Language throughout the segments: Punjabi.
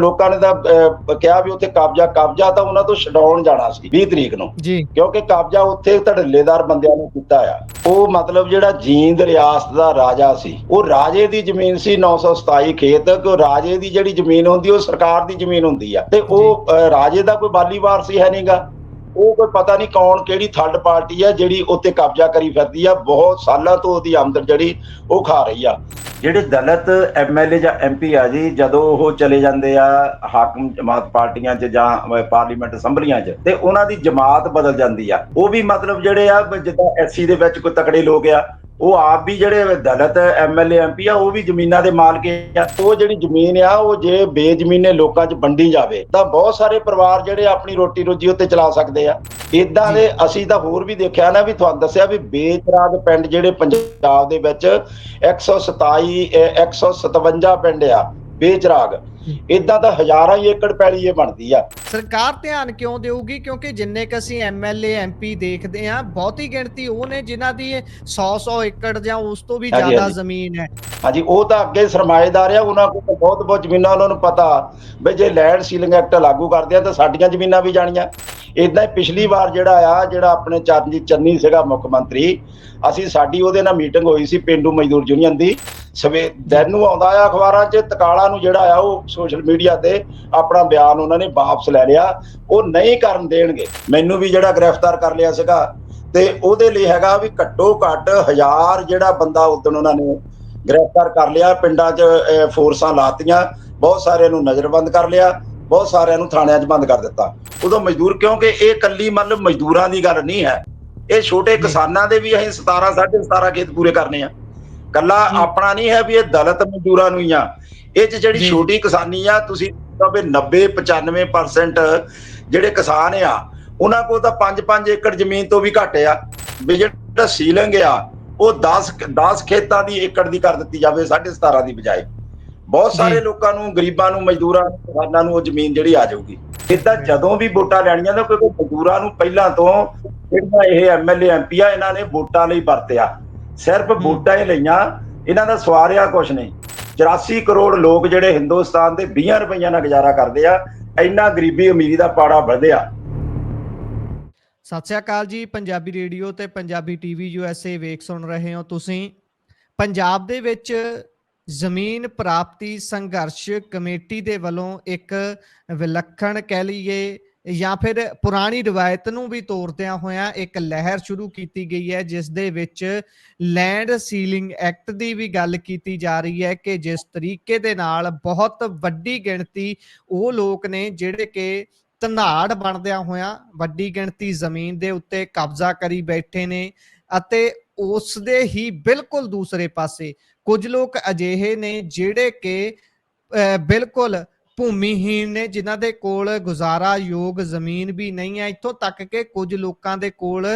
ਲੋਕਾਂ ਨੇ ਤਾਂ ਕਿਹਾ ਵੀ ਉੱਥੇ ਕਬਜ਼ਾ ਕਬਜ਼ਾ ਤਾਂ ਉਹਨਾਂ ਤੋਂ ਛਡਾਉਣ ਜਾਣਾ ਸੀ 20 ਤਰੀਕ ਨੂੰ। ਜੀ। ਕਿਉਂਕਿ ਕਬਜ਼ਾ ਉੱਥੇ ਧੜੱਲੇਦਾਰ ਬੰਦਿਆਂ ਨੇ ਕੀਤਾ ਆ। ਉਹ ਮਤਲਬ ਜਿਹੜਾ ਜੀਂਦ ਰਿਆਸਤ ਦਾ ਰਾਜਾ ਸੀ ਉਹ ਰਾਜੇ ਦੀ ਜ਼ਮੀਨ ਸੀ 927 ਖੇਤ ਕਿ ਰਾਜੇ ਦੀ ਜਿਹੜੀ ਜ਼ਮੀਨ ਹੁੰਦੀ ਉਹ ਸਰਕਾਰ ਦੀ ਜ਼ਮੀਨ ਹੁੰਦੀ ਆ। ਤੇ ਉਹ ਰਾਜੇ ਦਾ ਕੋਈ ਬਾਲੀ ਵਾਰਸ ਹੀ ਹੈ ਨਹੀਂਗਾ ਉਹ ਕੋਈ ਪਤਾ ਨਹੀਂ ਕੌਣ ਕਿਹੜੀ ਥਰਡ ਪਾਰਟੀ ਆ, ਜਿਹੜੀ ਉੱਤੇ ਕਬਜ਼ਾ ਕਰੀ ਫਿਰਦੀ ਆ, ਬਹੁਤ ਸਾਲਾਂ ਤੋਂ ਉਹਦੀ ਆਮਦਨ ਜਿਹੜੀ ਉਹ ਖਾ ਰਹੀ ਆ। ਜਿਹੜੇ ਦਲਿਤ ਐਮਐਲਏ ਜਾਂ ਐਮਪੀ ਆ ਜੀ, ਜਦੋਂ ਉਹ ਚਲੇ ਜਾਂਦੇ ਆ ਹਾਕਮ ਜਮਾਤ ਪਾਰਟੀਆਂ 'ਚ ਜਾਂ ਪਾਰਲੀਮੈਂਟ ਅਸੈਂਬਲੀਆਂ 'ਚ, ਤੇ ਉਹਨਾਂ ਦੀ ਜਮਾਤ ਬਦਲ ਜਾਂਦੀ ਆ। ਉਹ ਵੀ ਮਤਲਬ ਜਿਹੜੇ ਆ ਬ- ਜਿੱਦਾਂ ਐਸਸੀ ਦੇ ਵਿੱਚ ਕੋਈ ਤਕੜੇ ਲੋਕ ਆ ਉਹ ਆਪ ਵੀ ਜਿਹੜੇ ਦਲਿਤ ਐਮਐਲਏ ਐਮਪੀ ਆ ਉਹ ਵੀ ਜ਼ਮੀਨਾਂ ਦੇ ਮਾਲਕ ਆ। ਉਹ ਜਿਹੜੀ ਜ਼ਮੀਨ ਆ ਉਹ ਜੇ ਬੇਜ਼ਮੀਨੇ ਲੋਕਾਂ 'ਚ ਵੰਡੀ ਜਾਵੇ ਤਾਂ ਬਹੁਤ ਸਾਰੇ ਪਰਿਵਾਰ ਜਿਹੜੇ ਆਪਣੀ ਰੋਟੀ ਰੋਜੀ ਉੱਤੇ ਚਲਾ ਸਕਦੇ ਆ। ਇਦਾਂ ਦੇ ਅਸੀਂ ਤਾਂ ਹੋਰ ਵੀ ਦੇਖਿਆ ਨਾ ਵੀ ਤੁਹਾਨੂੰ ਦੱਸਿਆ ਵੀ ਬੇਚਰਾਗ ਪਿੰਡ ਜਿਹੜੇ ਪੰਜਾਬ ਦੇ ਵਿੱਚ 127 ਅਹ 157 ਪਿੰਡ ਆ ਬੇਚਰਾਗ ਇਦਾਂ ਤਾਂ ਹਜ਼ਾਰਾਂ ਹੀ ਏਕੜ ਪੈਲੀ ਇਹ ਬਣਦੀ ਆ। ਸਰਕਾਰ ਧਿਆਨ ਕਿਉਂ ਦੇਊਗੀ? ਕਿਉਂਕਿ ਜਿੰਨੇ ਕ ਅਸੀਂ ਐਮਐਲਏ ਐਮਪੀ ਦੇਖਦੇ ਆ ਬਹੁਤੀ ਗਿਣਤੀ ਉਹ ਨੇ ਜਿਨ੍ਹਾਂ ਦੀ 100-100 ਏਕੜ ਜਾਂ ਉਸ ਤੋਂ ਵੀ ਜ਼ਿਆਦਾ। ਜ਼ਮੀਨ ਹੈ। ਹਾਂਜੀ ਉਹ ਤਾਂ ਅੱਗੇ ਸਰਮਾਏਦਾਰ ਆ ਉਹਨਾਂ ਕੋਲ ਤਾਂ ਬਹੁਤ ਬਹੁਤ ਜ਼ਮੀਨਾਂ ਉਹਨਾਂ ਨੂੰ ਪਤਾ ਵੀ ਜੇ ਲੈਂਡ ਸੀਲਿੰਗ ਐਕਟ ਲਾਗੂ ਕਰਦੇ ਆ ਤਾਂ ਸਾਡੀਆਂ ਜ਼ਮੀਨਾਂ ਵੀ ਜਾਣੀਆਂ। ਇਦਾਂ ਪਿਛਲੀ ਵਾਰ ਜਿਹੜਾ ਆ ਜਿਹੜਾ ਆਪਣੇ ਚਰਨਜੀਤ ਚੰਨੀ ਸੀਗਾ ਮੁੱਖ ਮੰਤਰੀ ਅਸੀਂ ਸਾਡੀ ਉਹਦੇ ਨਾਲ ਮੀਟਿੰਗ ਹੋਈ ਸੀ ਪਿੰਡੂ ਮਜ਼ਦੂਰ ਯੂਨੀਅਨ ਦੀ। ਸਵੇ ਦਿਨ ਨੂੰ ਆਉਂਦਾ ਆ ਅਖਬਾਰਾਂ 'ਚ ਤਕਾਲਾ ਨੂੰ ਜਿਹੜਾ ਆ ਉਹ ਸੋਸ਼ਲ ਮੀਡੀਆ ਤੇ ਆਪਣਾ ਬਿਆਨ ਉਹਨਾਂ ਨੇ ਵਾਪਸ ਲੈ ਲਿਆ। ਉਹ ਨਹੀਂ ਕਰਨ ਦੇਣਗੇ। ਮੈਨੂੰ ਵੀ ਜਿਹੜਾ ਗ੍ਰਿਫਤਾਰ ਕਰ ਲਿਆ ਸੀਗਾ ਤੇ ਉਹਦੇ ਲਈ ਹੈਗਾ ਵੀ ਘੱਟੋ ਘੱਟ ਹਜ਼ਾਰ ਜਿਹੜਾ ਬੰਦਾ ਉਦੋਂ ਉਹਨਾਂ ਨੇ ਗ੍ਰਿਫਤਾਰ ਕਰ ਲਿਆ ਪਿੰਡਾਂ 'ਚ ਫੋਰਸਾਂ ਲਾਤੀਆਂ ਬਹੁਤ ਸਾਰਿਆਂ ਨੂੰ ਨਜ਼ਰਬੰਦ ਕਰ ਲਿਆ ਬਹੁਤ ਸਾਰਿਆਂ ਨੂੰ ਥਾਣਿਆਂ 'ਚ ਬੰਦ ਕਰ ਦਿੱਤਾ। ਉਦੋਂ ਮਜ਼ਦੂਰ ਕਿਉਂਕਿ ਇਹ ਕੱਲੀ ਮਤਲਬ ਮਜ਼ਦੂਰਾਂ ਦੀ ਗੱਲ ਨਹੀਂ ਹੈ। ਇਹ ਛੋਟੇ ਕਿਸਾਨਾਂ ਦੇ ਵੀ ਅਸੀਂ 17 17.5 ਖੇਤ ਪੂਰੇ ਕਰਨੇ ਆ। ਕੱਲਾ। ਆਪਣਾ ਨਹੀਂ ਹੈ ਵੀ ਇਹ ਦਲਿਤ ਮਜ਼ਦੂਰਾਂ ਨੂੰ ਹੀ ਆ। ਇਹ 'ਚ ਜਿਹੜੀ। ਛੋਟੀ ਕਿਸਾਨੀ ਆ ਤੁਸੀਂ ਕਹੋ 90 95% ਜਿਹੜੇ ਕਿਸਾਨ ਆ ਉਹਨਾਂ ਕੋਲ ਤਾਂ 5-5 ਏਕੜ ਜ਼ਮੀਨ ਤੋਂ ਵੀ ਘੱਟ ਆ। ਵੀ ਜਿਹੜਾ ਸੀਲਿੰਗ ਆ ਉਹ 10 10 ਖੇਤਾਂ ਦੀ ਏਕੜ ਦੀ ਕਰ ਦਿੱਤੀ ਜਾਵੇ 17.5 ਦੀ ਬਜਾਏ। ਬਹੁਤ ਸਾਰੇ। ਲੋਕਾਂ ਨੂੰ ਗਰੀਬਾਂ ਨੂੰ ਮਜ਼ਦੂਰਾਂ ਨੂੰ ਕਿਸਾਨਾਂ ਨੂੰ ਉਹ ਜ਼ਮੀਨ ਜਿਹੜੀ ਆ ਜਾਊਗੀ। ਇਦਾਂ ਜਦੋਂ ਵੀ ਵੋਟਾਂ ਲੈਣੀਆਂ ਤਾਂ ਕਿਉਂਕਿ ਮਜ਼ਦੂਰਾਂ ਨੂੰ ਪਹਿਲਾਂ ਤੋਂ ਜਿਹੜੀਆਂ ਇਹ ਐਮਐਲਏ ਐਮਪੀ ਆ ਇਹਨਾਂ ਨੇ ਵੋਟਾਂ ਲਈ ਵਰਤਿਆ। ਸਿਰਫ ਵੋਟਾਂ ਹੀ ਲਈਆਂ ਇਹਨਾਂ ਦਾ ਸਵਾਰਿਆ ਕੁਛ ਨਹੀਂ। 84 ਕਰੋੜ ਲੋਕ ਜਿਹੜੇ ਹਿੰਦੁਸਤਾਨ ਦੇ 20 ਰੁਪਈਆ ਨਾਲ ਗੁਜ਼ਾਰਾ ਕਰਦੇ ਆ, ਇੰਨਾ ਗਰੀਬੀ ਅਮੀਰੀ ਦਾ ਪਾੜਾ ਵਧਿਆ ਸਤਿ ਸ਼੍ਰੀ ਅਕਾਲ ਜੀ, ਪੰਜਾਬੀ ਰੇਡੀਓ ਤੇ ਪੰਜਾਬੀ ਟੀਵੀ ਯੂਐਸਏ ਵੇਖ ਸੁਣ ਰਹੇ ਹੋ ਤੁਸੀਂ। ਪੰਜਾਬ ਦੇ ਵਿੱਚ ਜ਼ਮੀਨ ਪ੍ਰਾਪਤੀ ਸੰਘਰਸ਼ ਕਮੇਟੀ ਦੇ ਵੱਲੋਂ ਇੱਕ ਵਿਲੱਖਣ ਕਹਿ ਲਈਏ ਜਾਂ ਫਿਰ ਪੁਰਾਣੀ ਰਵਾਇਤ ਨੂੰ ਵੀ ਤੋੜਦਿਆਂ ਹੋਇਆਂ, ਇੱਕ ਲਹਿਰ ਸ਼ੁਰੂ ਕੀਤੀ ਗਈ ਹੈ, ਜਿਸ ਦੇ ਵਿੱਚ ਲੈਂਡ ਸੀਲਿੰਗ ਐਕਟ ਦੀ ਵੀ ਗੱਲ ਕੀਤੀ ਜਾ ਰਹੀ ਹੈ ਕਿ ਜਿਸ ਤਰੀਕੇ ਦੇ ਨਾਲ ਬਹੁਤ ਵੱਡੀ ਗਿਣਤੀ ਉਹ ਲੋਕ ਨੇ ਜਿਹੜੇ ਕਿ ਧਨਾੜ ਬਣਦਿਆਂ ਹੋਇਆਂ ਵੱਡੀ ਗਿਣਤੀ ਜ਼ਮੀਨ ਦੇ ਉੱਤੇ ਕਬਜ਼ਾ ਕਰੀ ਬੈਠੇ ਨੇ ਅਤੇ ਉਸ ਦੇ ਹੀ ਬਿਲਕੁਲ ਦੂਸਰੇ ਪਾਸੇ ਕੁਝ ਲੋਕ ਅਜਿਹੇ ਨੇ ਜਿਹੜੇ ਕਿ ਬਿਲਕੁਲ ਭੂਮੀਹੀਣ ਨੇ ਜਿਨ੍ਹਾਂ ਦੇ ਕੋਲ ਗੁਜ਼ਾਰਾ ਯੋਗ ਜ਼ਮੀਨ ਵੀ ਨਹੀਂ ਹੈ ਇੱਥੋਂ ਤੱਕ ਕਿ ਕੁਝ ਲੋਕਾਂ ਦੇ ਕੋਲ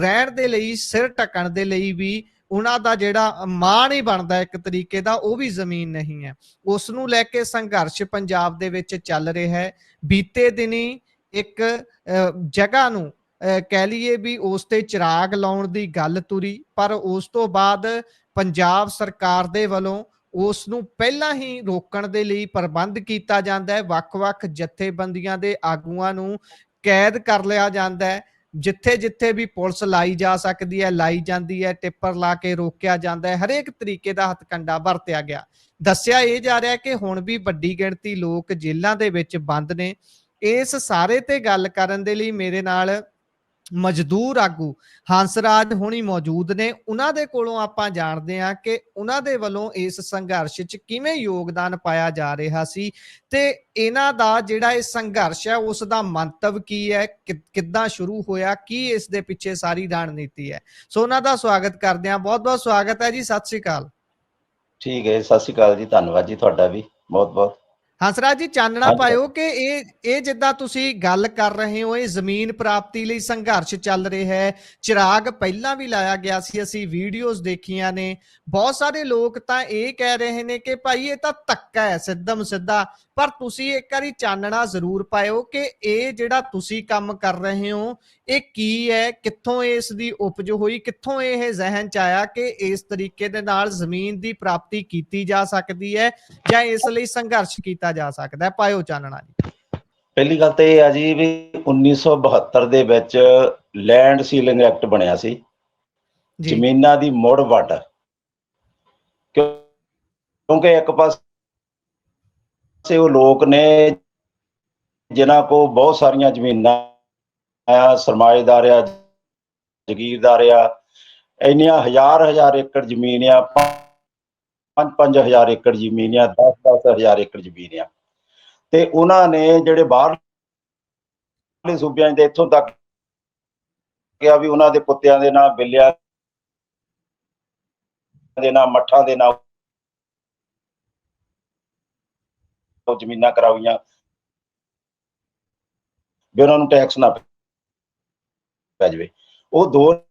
ਰਹਿਣ ਦੇ ਲਈ ਸਿਰ ਟਕਣ ਦੇ ਲਈ ਵੀ ਉਹਨਾਂ ਦਾ ਜਿਹੜਾ ਮਾਣ ਹੀ ਬਣਦਾ ਇੱਕ ਤਰੀਕੇ ਦਾ ਉਹ ਵੀ ਜ਼ਮੀਨ ਨਹੀਂ ਹੈ। ਉਸ ਨੂੰ ਲੈ ਕੇ ਸੰਘਰਸ਼ ਪੰਜਾਬ ਦੇ ਵਿੱਚ ਚੱਲ ਰਿਹਾ ਹੈ। ਬੀਤੇ ਦਿਨੀ ਇੱਕ ਅਹ, ਜਗ੍ਹਾ ਨੂੰ ਅਹ, ਕਹਿ ਲਈਏ ਵੀ ਉਸ ਤੇ ਚਿਰਾਗ ਲਾਉਣ ਦੀ ਗੱਲ ਤੁਰੀ ਪਰ ਉਸ ਤੋਂ ਬਾਅਦ ਪੰਜਾਬ ਸਰਕਾਰ ਦੇ ਵੱਲੋਂ ਉਸ ਨੂੰ ਪਹਿਲਾਂ ਹੀ ਰੋਕਣ ਦੇ ਲਈ ਪ੍ਰਬੰਧ ਕੀਤਾ ਜਾਂਦਾ ਹੈ। ਵੱਖ-ਵੱਖ ਜਥੇਬੰਦੀਆਂ ਦੇ ਆਗੂਆਂ ਨੂੰ ਕੈਦ ਕਰ ਲਿਆ ਜਾਂਦਾ ਹੈ। ਜਿੱਥੇ ਜਿੱਥੇ ਵੀ ਪੁਲਿਸ ਲਾਈ ਜਾ ਸਕਦੀ ਹੈ, ਲਾਈ ਜਾਂਦੀ ਹੈ, ਟਿੱਪਰ ਲਾ ਕੇ ਰੋਕਿਆ ਜਾਂਦਾ ਹੈ। ਹਰੇਕ ਤਰੀਕੇ ਦਾ ਹਥਕੰਡਾ ਵਰਤਿਆ ਗਿਆ। ਦੱਸਿਆ ਇਹ ਜਾ ਰਿਹਾ ਕਿ ਹੁਣ ਵੀ ਵੱਡੀ ਗਿਣਤੀ ਲੋਕ ਜੇਲ੍ਹਾਂ ਦੇ ਵਿੱਚ ਬੰਦ ਨੇ। ਇਸ ਸਾਰੇ ਤੇ ਗੱਲ ਕਰਨ ਦੇ ਲਈ ਮੇਰੇ ਨਾਲ ਮਜ਼ਦੂਰ ਆਗੂ ਹੰਸਰਾਜ ਹੁਣੀ ਮੌਜੂਦ ਨੇ। ਉਹਨਾਂ ਦੇ ਕੋਲੋਂ ਆਪਾਂ ਜਾਣਦੇ ਹਾਂ ਕਿ ਉਹਨਾਂ ਦੇ ਵੱਲੋਂ ਇਸ ਸੰਘਰਸ਼ 'ਚ ਕਿਵੇਂ ਯੋਗਦਾਨ ਪਾਇਆ ਜਾ ਰਿਹਾ ਸੀ ਤੇ ਇਹਨਾਂ ਦਾ ਜਿਹੜਾ ਇਹ ਸੰਘਰਸ਼ ਹੈ, ਉਸ ਦਾ ਮੰਤਵ ਕੀ ਹੈ ਕਿੱਦਾਂ ਸ਼ੁਰੂ ਹੋਇਆ, ਕੀ ਇਸ ਦੇ ਪਿੱਛੇ ਸਾਰੀ ਰਣਨੀਤੀ ਹੈ। ਸੋ ਉਹਨਾਂ ਦਾ ਸਵਾਗਤ ਕਰਦੇ ਹਾਂ। ਬਹੁਤ ਬਹੁਤ ਸਵਾਗਤ ਹੈ ਜੀ। ਸਤਿ ਸ੍ਰੀ ਅਕਾਲ। ਠੀਕ ਹੈ ਸਤਿ ਸ਼੍ਰੀ ਅਕਾਲ ਜੀ। ਧੰਨਵਾਦ ਜੀ ਤੁਹਾਡਾ ਵੀ। ਬਹੁਤ ਬਹੁਤ ਹੰਸਰਾਜ ਜੀ ਚਾਨਣਾ। ਪਾਇਓ ਕਿ ਇਹ ਇਹ ਜਿੱਦਾਂ ਤੁਸੀਂ ਗੱਲ ਕਰ ਰਹੇ ਹੋ ਇਹ ਜ਼ਮੀਨ ਪ੍ਰਾਪਤੀ ਲਈ ਸੰਘਰਸ਼ ਚੱਲ ਰਿਹਾ ਹੈ ਚਿਰਾਗ ਪਹਿਲਾਂ ਵੀ ਲਾਇਆ ਗਿਆ ਸੀ ਅਸੀਂ ਵੀਡੀਓਜ਼ ਦੇਖੀਆਂ ਨੇ ਬਹੁਤ ਸਾਰੇ ਲੋਕ ਤਾਂ ਇਹ ਕਹਿ ਰਹੇ ਨੇ ਕਿ ਭਾਈ ਇਹ ਤਾਂ ਧੱਕਾ ਹੈ ਸਿੱਧਮ ਸਿੱਧਾ ਪਰ ਤੁਸੀਂ ਇੱਕ ਵਾਰੀ ਚਾਨਣਾ ਜ਼ਰੂਰ ਪਾਇਓ ਕਿ ਇਹ ਜਿਹੜਾ ਤੁਸੀਂ ਕੰਮ ਕਰ ਰਹੇ ਹੋ ਇਹ ਕੀ ਹੈ? ਕਿੱਥੋਂ ਇਸ ਦੀ ਉਪਜ ਹੋਈ? ਕਿੱਥੋਂ ਇਹ ਜ਼ਿਹਨ ਚ ਆਇਆ ਕਿ ਇਸ ਤਰੀਕੇ ਦੇ ਨਾਲ ਜ਼ਮੀਨ ਦੀ ਪ੍ਰਾਪਤੀ ਕੀਤੀ ਜਾ ਸਕਦੀ ਹੈ ਜਾਂ ਇਸ ਲਈ ਸੰਘਰਸ਼ ਕੀਤਾ ਜਾ ਸਕਦਾ ਹੈ? ਪਾਇਓ ਚਾਨਣਾ ਜੀ। ਪਹਿਲੀ ਗੱਲ ਤਾਂ ਇਹ ਆ ਜੀ ਵੀ 1972 ਦੇ ਵਿੱਚ ਲੈਂਡ ਸੀਲਿੰਗ ਐਕਟ ਬਣਿਆ ਸੀ। ਜ਼ਮੀਨਾਂ ਦੀ ਮੁੜ ਕਿਉਂ- ਕਿਉਂਕਿ ਇੱਕ ਪਾਸੇ ਉਹ ਲੋਕ ਨੇ ਜਿਨ੍ਹਾਂ ਕੋ ਬਹੁਤ ਸਾਰੀਆਂ ਜ਼ਮੀਨਾਂ ਆ ਸਰਮਾਏਦਾਰ ਆ ਜ਼ਗੀਰਦਾਰ ਆ ਇੰਨੀਆਂ ਹਜ਼ਾਰ ਹਜ਼ਾਰ ਏਕੜ ਜ਼ਮੀਨ ਆ, ਪੰਜ ਪੰਜ ਹਜ਼ਾਰ ਏਕੜ ਜ਼ਮੀਨ ਆ 10 ਦਸ ਹਜ਼ਾਰ ਏਕੜ ਜ਼ਮੀਨ ਆ। ਤੇ ਉਹਨਾਂ ਨੇ ਜਿਹੜੇ ਬਾਹਰਲੇ ਸੂਬਿਆਂ ਦੇ ਇੱਥੋਂ ਤੱਕ ਕਿਹਾ ਵੀ ਉਹਨਾਂ ਦੇ ਕੁੱਤਿਆਂ ਦੇ ਨਾਲ ਬਿੱਲਿਆਂ ਦੇ ਨਾਲ ਮੱਠਾਂ ਦੇ ਨਾਲ ਜ਼ਮੀਨਾਂ ਕਰਾਉਈਆਂ ਵੀ ਉਹਨਾਂ ਨੂੰ ਟੈਕਸ ਨਾ ਪੈ ਜਾਵੇ। ਉਹ ਦੋ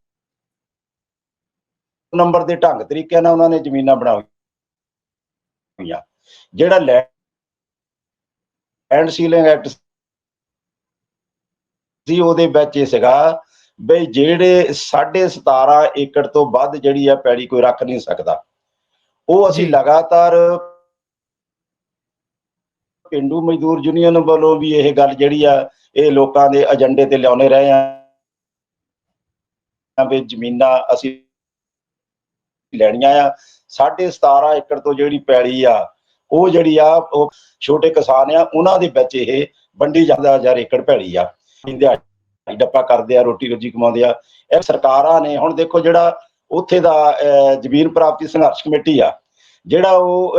ਨੰਬਰ ਦੇ ਢੰਗ ਤਰੀਕੇ ਨਾਲ ਉਹਨਾਂ ਨੇ ਜ਼ਮੀਨਾਂ ਬਣਾਉਈਆਂ ਜਿਹੜਾ ਲੈਂਡ ਸੀਲਿੰਗ ਐਕਟ ਸੀ ਉਹਦੇ ਵਿੱਚ ਇਹ ਸੀਗਾ ਬਈ ਜਿਹੜੇ 17.5 ਏਕੜ ਤੋਂ ਵੱਧ ਜਿਹੜੀ ਆ ਪੈੜੀ ਕੋਈ ਰੱਖ ਨਹੀਂ ਸਕਦਾ। ਉਹ ਅਸੀਂ। ਲਗਾਤਾਰ ਪਿੰਡੂ ਮਜ਼ਦੂਰ ਯੂਨੀਅਨ ਵੱਲੋਂ ਵੀ ਇਹ ਗੱਲ ਜਿਹੜੀ ਆ ਇਹ ਲੋਕਾਂ ਦੇ ਏਜੰਡੇ ਤੇ ਲਿਆਉਣੇ ਰਹੇ ਆ। ਵੀ ਜ਼ਮੀਨਾਂ ਅਸੀਂ ਲੈਣੀਆਂ ਆ 17.5 ਏਕੜ ਤੋਂ ਜਿਹੜੀ ਪੈੜੀ ਆ ਉਹ ਜਿਹੜੀ ਆ ਉਹ ਛੋਟੇ ਕਿਸਾਨ ਆ ਉਹਨਾਂ ਦੇ ਵਿੱਚ ਇਹ ਵੰਡੀ ਜਾਂਦਾ ਹਜ਼ਾਰ ਏਕੜ ਪੈੜੀ ਆ। ਦਿਹਾੜੀ ਡੱਪਾ ਕਰਦੇ ਆ ਰੋਟੀ ਰੋਜੀ ਕਮਾਉਂਦੇ ਆ। ਇਹ ਸਰਕਾਰਾਂ ਨੇ ਹੁਣ ਦੇਖੋ ਜਿਹੜਾ ਉੱਥੇ ਦਾ ਅਹ, ਜ਼ਮੀਨ ਪ੍ਰਾਪਤੀ ਸੰਘਰਸ਼ ਕਮੇਟੀ ਆ ਜਿਹੜਾ ਉਹ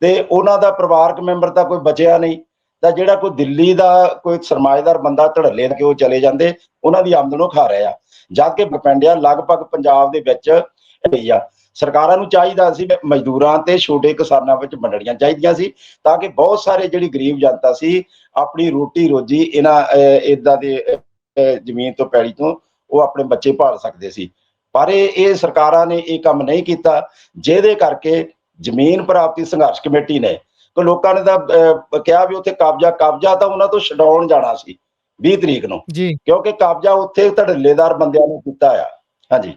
ਤੇ ਉਹਨਾਂ ਦਾ ਪਰਿਵਾਰਕ ਮੈਂਬਰ ਤਾਂ ਕੋਈ ਬਚਿਆ ਨਹੀਂ। ਤਾਂ ਜਿਹੜਾ ਕੋਈ ਦਿੱਲੀ ਦਾ ਕੋਈ ਸਰਮਾਏਦਾਰ ਬੰਦਾ ਧੜੱਲੇ ਕੇ ਉਹ ਚਲੇ ਜਾਂਦੇ, ਉਹਨਾਂ ਦੀ ਆਮਦਨੋਂ ਖਾ ਰਹੇ ਆ। ਜਦ ਕਿ ਪਿੰਡਿਆ ਲਗਭਗ ਪੰਜਾਬ ਦੇ ਵਿੱਚ ਇਹ ਆ। ਸਰਕਾਰਾਂ ਨੂੰ ਚਾਹੀਦਾ ਸੀ ਮਜ਼ਦੂਰਾਂ ਤੇ ਛੋਟੇ ਕਿਸਾਨਾਂ ਵਿੱਚ ਵੰਡਣੀਆਂ ਚਾਹੀਦੀਆਂ ਸੀ, ਤਾਂ ਕਿ ਬਹੁਤ ਸਾਰੇ ਜਿਹੜੀ ਗਰੀਬ ਜਨਤਾ ਸੀ, ਆਪਣੀ ਰੋਟੀ ਰੋਜੀ ਇਹਨਾਂ ਇਦਾਂ ਦੇ ਜ਼ਮੀਨ ਤੋਂ, ਪੈੜੀ ਤੋਂ ਉਹ ਆਪਣੇ ਬੱਚੇ ਪਾਲ ਸਕਦੇ ਸੀ। ਪਰ ਇਹ ਇਹ ਸਰਕਾਰਾਂ ਨੇ ਇਹ ਕੰਮ ਨਹੀਂ ਕੀਤਾ, ਜਿਹਦੇ ਕਰਕੇ ਜ਼ਮੀਨ ਪ੍ਰਾਪਤੀ ਸੰਘਰਸ਼ ਕਮੇਟੀ ਨੇ ਕਿ ਲੋਕਾਂ ਨੇ ਤਾਂ ਕਿਹਾ ਵੀ ਉੱਥੇ ਕਬਜ਼ਾ ਕਬਜ਼ਾ ਤਾਂ ਉਹਨਾਂ ਤੋਂ ਛਡਾਉਣ ਜਾਣਾ ਸੀ 20 ਤਰੀਕ ਨੂੰ। ਜੀ। ਕਿਉਂਕਿ ਕਬਜ਼ਾ ਉੱਥੇ ਧੜੱਲੇਦਾਰ ਬੰਦਿਆਂ ਨੇ ਕੀਤਾ ਆ। ਹਾਂਜੀ।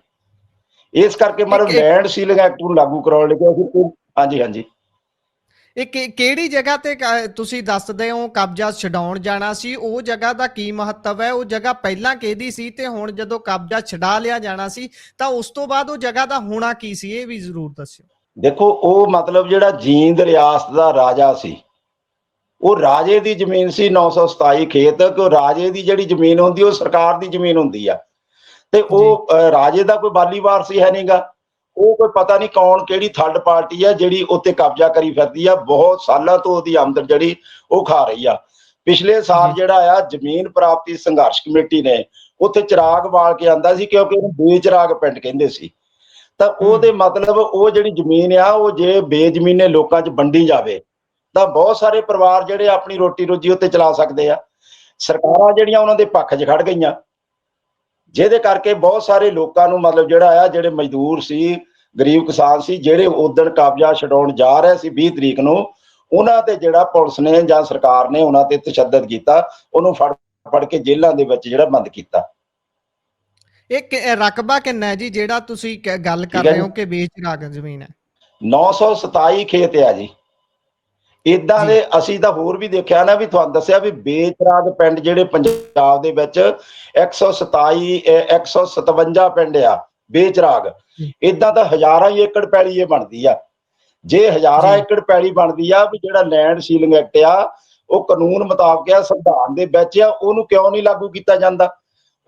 ਇਸ ਕਰਕੇ ਇੱਕ- ਲੈਂਡ ਸੀਲਿੰਗ ਐਕਟ ਨੂੰ ਲਾਗੂ ਕਰਾਉਣ ਲਈ ਅਸੀਂ ਹਾਂਜੀ ਹਾਂਜੀ। ਇਹ ਕਿਹੜੀ ਜਗ੍ਹਾ ਤੇ ਤੁਸੀਂ ਦੱਸਦੇ ਹੋ ਕਬਜ਼ਾ ਛਡਾਉਣ ਜਾਣਾ ਸੀ? ਉਹ ਜਗ੍ਹਾ ਦਾ ਕੀ ਮਹੱਤਵ ਹੈ? ਉਹ ਜਗ੍ਹਾ ਪਹਿਲਾਂ ਕਿਹਦੀ ਸੀ? ਤੇ ਹੁਣ ਜਦੋਂ ਕਬਜ਼ਾ ਛਡਾ ਲਿਆ ਜਾਣਾ ਸੀ ਤਾਂ ਉਸ ਤੋਂ ਬਾਅਦ ਉਹ ਜਗ੍ਹਾ ਦਾ ਹੋਣਾ ਕੀ ਸੀ? ਇਹ ਵੀ ਜ਼ਰੂਰ ਦੱਸਿਓ। ਦੇਖੋ ਉਹ ਮਤਲਬ ਜਿਹੜਾ ਜੀਂਦ ਰਿਆਸਤ ਦਾ ਰਾਜਾ ਸੀ ਉਹ ਰਾਜੇ ਦੀ ਜ਼ਮੀਨ ਸੀ 927 ਖੇਤ ਕਿ ਉਹ ਰਾਜੇ ਦੀ ਜਿਹੜੀ ਜ਼ਮੀਨ ਹੁੰਦੀ ਉਹ ਸਰਕਾਰ ਦੀ ਜ਼ਮੀਨ ਹੁੰਦੀ ਆ। ਤੇ ਉਹ ਰਾਜੇ ਦਾ ਕੋਈ ਬਾਲੀ ਵਾਰਸੀ ਹੈ ਨਹੀਂਗਾ ਉਹ ਕੋਈ ਪਤਾ ਨਹੀਂ ਕੌਣ ਕਿਹੜੀ ਥਰਡ ਪਾਰਟੀ ਆ ਜਿਹੜੀ ਉੱਤੇ ਕਬਜ਼ਾ ਕਰੀ ਫਿਰਦੀ ਆ। ਬਹੁਤ ਸਾਲਾਂ ਤੋਂ ਉਹਦੀ ਆਮਦਨ ਜਿਹੜੀ ਉਹ ਖਾ ਰਹੀ ਆ। ਪਿਛਲੇ ਸਾਲ। ਜਿਹੜਾ ਆ ਜ਼ਮੀਨ ਪ੍ਰਾਪਤੀ ਸੰਘਰਸ਼ ਕਮੇਟੀ ਨੇ ਉੱਥੇ ਚਿਰਾਗ ਬਾਲ ਕੇ ਆਂਦਾ ਸੀ ਕਿਉਂਕਿ ਉਹਨੂੰ ਬੇਚਿਰਾਗ ਪਿੰਡ ਕਹਿੰਦੇ ਸੀ। ਤਾਂ ਉਹਦੇ ਮਤਲਬ ਉਹ ਜਿਹੜੀ ਜ਼ਮੀਨ ਆ ਉਹ ਜੇ ਬੇਜ਼ਮੀਨੇ ਲੋਕਾਂ 'ਚ ਵੰਡੀ ਜਾਵੇ ਤਾਂ ਬਹੁਤ ਸਾਰੇ ਪਰਿਵਾਰ ਜਿਹੜੇ ਆਪਣੀ ਰੋਟੀ ਰੋਜੀ ਉੱਤੇ ਚਲਾ ਸਕਦੇ ਆ। ਸਰਕਾਰਾਂ ਜਿਹੜੀਆਂ ਉਹਨਾਂ ਦੇ ਪੱਖ 'ਚ ਖੜ ਗਈਆਂ। ਜਿਹਦੇ ਕਰਕੇ ਬਹੁਤ ਸਾਰੇ ਲੋਕਾਂ ਨੂੰ ਮਤਲਬ ਜਿਹੜਾ ਆ ਜਿਹੜੇ ਮਜ਼ਦੂਰ ਸੀ ਗਰੀਬ ਕਿਸਾਨ ਸੀ ਜਿਹੜੇ ਉਦਣ ਕਬਜ਼ਾ ਛਡਾਉਣ ਜਾ ਰਹੇ ਸੀ 20 ਤਰੀਕ ਨੂੰ ਉਹਨਾਂ ਤੇ ਜਿਹੜਾ ਪੁਲਿਸ ਨੇ ਜਾਂ ਸਰਕਾਰ ਨੇ ਉਹਨਾਂ ਤੇ ਤਸ਼ੱਦਦ ਕੀਤਾ ਉਹਨੂੰ ਫੜ ਫੜ ਕੇ ਜੇਲ੍ਹਾਂ ਦੇ ਵਿੱਚ ਜਿਹੜਾ ਬੰਦ ਕੀਤਾ। ਇਹ ਰਕਬਾ ਕਿੰਨਾ ਹੈ ਜੀ ਜਿਹੜਾ ਤੁਸੀਂ ਗੱਲ ਕਰ ਹੈ ਰਹੇ। ਹੋ ਕਿ ਵੇਚ ਰਾਗ ਜ਼ਮੀਨ ਹੈ 927 ਖੇਤ ਆ ਜੀ ਇਦਾਂ ਦੇ ਅਸੀਂ ਤਾਂ ਹੋਰ ਵੀ ਦੇਖਿਆ ਨਾ ਵੀ ਤੁਹਾਨੂੰ ਦੱਸਿਆ ਵੀ ਬੇਚਰਾਗ ਪਿੰਡ ਜਿਹੜੇ ਪੰਜਾਬ ਦੇ ਵਿੱਚ 127 ਅਹ 157 ਪਿੰਡ ਆ ਬੇਚਰਾਗ। ਇਦਾਂ ਤਾਂ ਹਜ਼ਾਰਾਂ ਹੀ ਏਕੜ ਪੈਲੀ ਇਹ ਬਣਦੀ ਆ ਜੇ ਹਜ਼ਾਰਾਂ। ਏਕੜ ਪੈਲੀ ਬਣਦੀ ਆ ਵੀ ਜਿਹੜਾ ਲੈਂਡ ਸੀਲਿੰਗ ਐਕਟ ਆ ਉਹ ਕਾਨੂੰਨ ਮੁਤਾਬਕ ਆ ਸੰਵਿਧਾਨ ਦੇ ਵਿੱਚ ਆ ਉਹਨੂੰ ਕਿਉਂ ਨਹੀਂ ਲਾਗੂ ਕੀਤਾ ਜਾਂਦਾ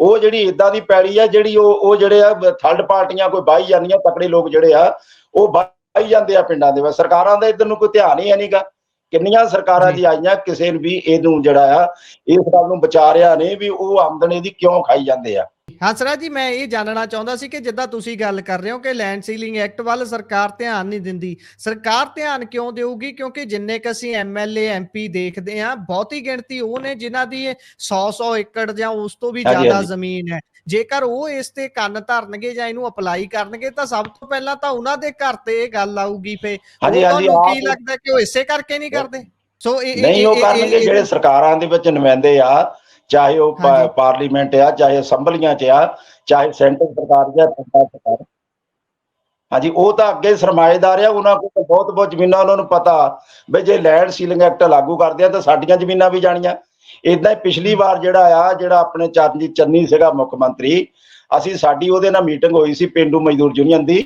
ਉਹ ਜਿਹੜੀ ਇਦਾਂ ਦੀ ਪੈੜੀ ਆ, ਜਿਹੜੀ ਉਹ ਉਹ ਜਿਹੜੇ ਆ ਥਰਡ ਪਾਰਟੀਆਂ ਕੋਈ ਬਾਈ ਜਾਂਦੀਆਂ, ਤਕੜੇ ਲੋਕ ਜਿਹੜੇ ਆ, ਉਹ ਬਾਈ ਜਾਂਦੇ ਆ ਪਿੰਡਾਂ ਦੇ ਵਿੱਚ ਸਰਕਾਰਾਂ ਦਾ ਇਧਰ ਨੂੰ ਕੋਈ ਧਿਆਨ ਹੀ ਹੈ ਨਹੀਂਗਾ ਕਿੰਨੀਆਂ ਸਰਕਾਰਾਂ ਜੀ। ਆਈਆਂ, ਕਿਸੇ ਨੂੰ ਵੀ ਇਹਨੂੰ ਜਿਹੜਾ ਆ, ਇਸ ਗੱਲ ਨੂੰ ਵਿਚਾਰਿਆ ਨਹੀਂ ਵੀ ਉਹ ਆਮਦਨ ਇਹਦੀ ਕਿਉਂ ਖਾਈ ਜਾਂਦੇ ਆ ਹੰਸਰਾਜ ਜੀ ਮੈਂ ਇਹ ਜਾਣਨਾ ਚਾਹੁੰਦਾ ਸੀ ਕਿ ਜਿੱਦਾਂ ਤੁਸੀਂ ਗੱਲ ਕਰ ਰਹੇ ਹੋ ਕਿ ਲੈਂਡ ਸੀਲਿੰਗ ਐਕਟ ਵੱਲ ਸਰਕਾਰ ਧਿਆਨ ਨਹੀਂ ਦਿੰਦੀ। ਸਰਕਾਰ ਧਿਆਨ ਕਿਉਂ ਦੇਊਗੀ? ਕਿਉਂਕਿ ਜਿੰਨੇ ਕ ਅਸੀਂ ਐਮਐਲਏ ਐਮਪੀ ਦੇਖਦੇ ਆ ਬਹੁਤੀ ਗਿਣਤੀ ਉਹ ਨੇ ਜਿਨ੍ਹਾਂ ਦੀ 100-100 ਏਕੜ ਜਾਂ ਉਸ ਤੋਂ ਵੀ ਜ਼ਿਆਦਾ। ਜ਼ਮੀਨ ਹੈ। ਜੇਕਰ ਉਹ ਇਸ ਤੇ ਕੰਨ ਧਰਨਗੇ ਜਾਂ ਇਹਨੂੰ ਅਪਲਾਈ ਕਰਨਗੇ ਤਾਂ ਸਭ ਤੋਂ ਪਹਿਲਾਂ ਤਾਂ ਉਹਨਾਂ ਦੇ ਘਰ ਤੇ ਇਹ ਗੱਲ ਆਊਗੀ ਫੇ ਤੁਹਾਨੂੰ ਕੀ ਲੱਗਦਾ ਕਿ ਉਹ ਇਸੇ ਕਰਕੇ ਨਹੀਂ ਕਰਦੇ? ਸੋ ਇਹ ਨਹੀਂ ਉਹ ਕਰਨਗੇ ਜਿਹੜੇ ਸਰਕਾਰਾਂ ਦੇ ਵਿੱਚ ਨੁਮਾਇੰਦੇ ਆ ਚਾਹੇ ਉਹ। ਪਾਰਲੀਮੈਂਟ ਆ ਚਾਹੇ ਅਸੈਂਬਲੀਆਂ 'ਚ ਆ ਚਾਹੇ ਸੈਂਟਰ ਸਰਕਾਰ ਜਾਂ ਪੰਜਾਬ ਸਰਕਾਰ। ਹਾਂਜੀ ਉਹ ਤਾਂ ਅੱਗੇ ਸਰਮਾਏਦਾਰ ਆ ਉਹਨਾਂ ਕੋਲ ਤਾਂ ਬਹੁਤ ਬਹੁਤ ਜ਼ਮੀਨਾਂ ਉਹਨਾਂ ਨੂੰ ਪਤਾ ਵੀ ਜੇ ਲੈਂਡ ਸੀਲਿੰਗ ਐਕਟ ਲਾਗੂ ਕਰਦੇ ਆ ਤਾਂ ਸਾਡੀਆਂ ਜ਼ਮੀਨਾਂ ਵੀ ਜਾਣੀਆਂ। ਇਦਾਂ ਪਿਛਲੀ ਵਾਰ ਜਿਹੜਾ ਆ ਜਿਹੜਾ ਆਪਣੇ ਚਰਨਜੀਤ ਚੰਨੀ ਸੀਗਾ ਮੁੱਖ ਮੰਤਰੀ ਅਸੀਂ ਸਾਡੀ ਉਹਦੇ ਨਾਲ ਮੀਟਿੰਗ ਹੋਈ ਸੀ ਪਿੰਡੂ ਮਜ਼ਦੂਰ ਯੂਨੀਅਨ ਦੀ।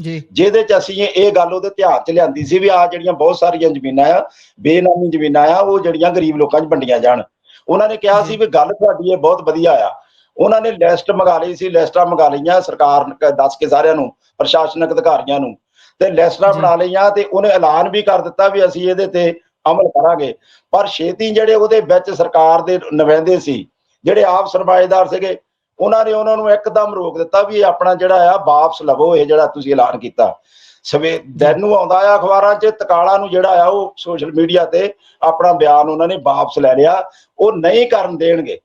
ਜੀ। ਜਿਹਦੇ ਚ ਅਸੀਂ ਇਹ ਇਹ ਗੱਲ ਉਹਦੇ ਧਿਆਨ ਚ ਲਿਆਂਦੀ ਸੀ ਵੀ ਆ ਜਿਹੜੀਆਂ ਬਹੁਤ ਸਾਰੀਆਂ ਜ਼ਮੀਨਾਂ ਆ ਬੇਨਾਮੀ ਜ਼ਮੀਨਾਂ ਆ ਉਹ ਜਿਹੜੀਆਂ ਗਰੀਬ ਲੋਕਾਂ 'ਚ ਵੰਡੀਆਂ ਜਾਣ। ਉਹਨਾਂ ਨੇ ਕਿਹਾ ਸੀ ਵੀ ਗੱਲ ਤੁਹਾਡੀ ਇਹ ਬਹੁਤ ਵਧੀਆ ਆ। ਉਹਨਾਂ ਨੇ ਲਿਸਟ ਮੰਗਾ ਲਈ ਸੀ ਲਿਸਟਾਂ ਮੰਗਾ ਲਈਆਂ ਸਰਕਾਰ ਦੱਸ ਕੇ ਸਾਰਿਆਂ ਨੂੰ ਪ੍ਰਸ਼ਾਸਨਿਕ ਅਧਿਕਾਰੀਆਂ ਨੂੰ। ਤੇ ਲਿਸਟਾਂ। ਬਣਾ ਲਈਆਂ ਤੇ ਉਹਨੇ ਐਲਾਨ ਵੀ ਕਰ ਦਿੱਤਾ ਵੀ ਅਸੀਂ ਇਹਦੇ ਤੇ ਅਮਲ ਕਰਾਂਗੇ। ਪਰ ਛੇਤੀ ਜਿਹੜੇ ਉਹਦੇ ਵਿੱਚ ਸਰਕਾਰ ਦੇ ਨੁਮਾਇੰਦੇ ਸੀ ਜਿਹੜੇ ਆਪ ਸਰਮਾਏਦਾਰ ਸੀਗੇ ਉਹਨਾਂ ਨੇ ਉਹਨਾਂ ਨੂੰ ਇੱਕਦਮ ਰੋਕ ਦਿੱਤਾ ਵੀ ਇਹ ਆਪਣਾ ਜਿਹੜਾ ਆ ਵਾਪਸ ਲਵੋ ਇਹ ਜਿਹੜਾ ਤੁਸੀਂ ਐਲਾਨ ਕੀਤਾ। ਸਵੇ ਦਿਨ ਨੂੰ ਆਉਂਦਾ ਆ ਅਖਬਾਰਾਂ 'ਚ, ਤਕਾਲਾ ਨੂੰ ਜਿਹੜਾ ਆ ਉਹ ਸੋਸ਼ਲ ਮੀਡੀਆ ਤੇ ਆਪਣਾ ਬਿਆਨ ਉਹਨਾਂ ਨੇ ਵਾਪਸ ਲੈ ਲਿਆ, ਉਹ ਨਹੀਂ ਕਰਨ ਦੇਣਗੇ।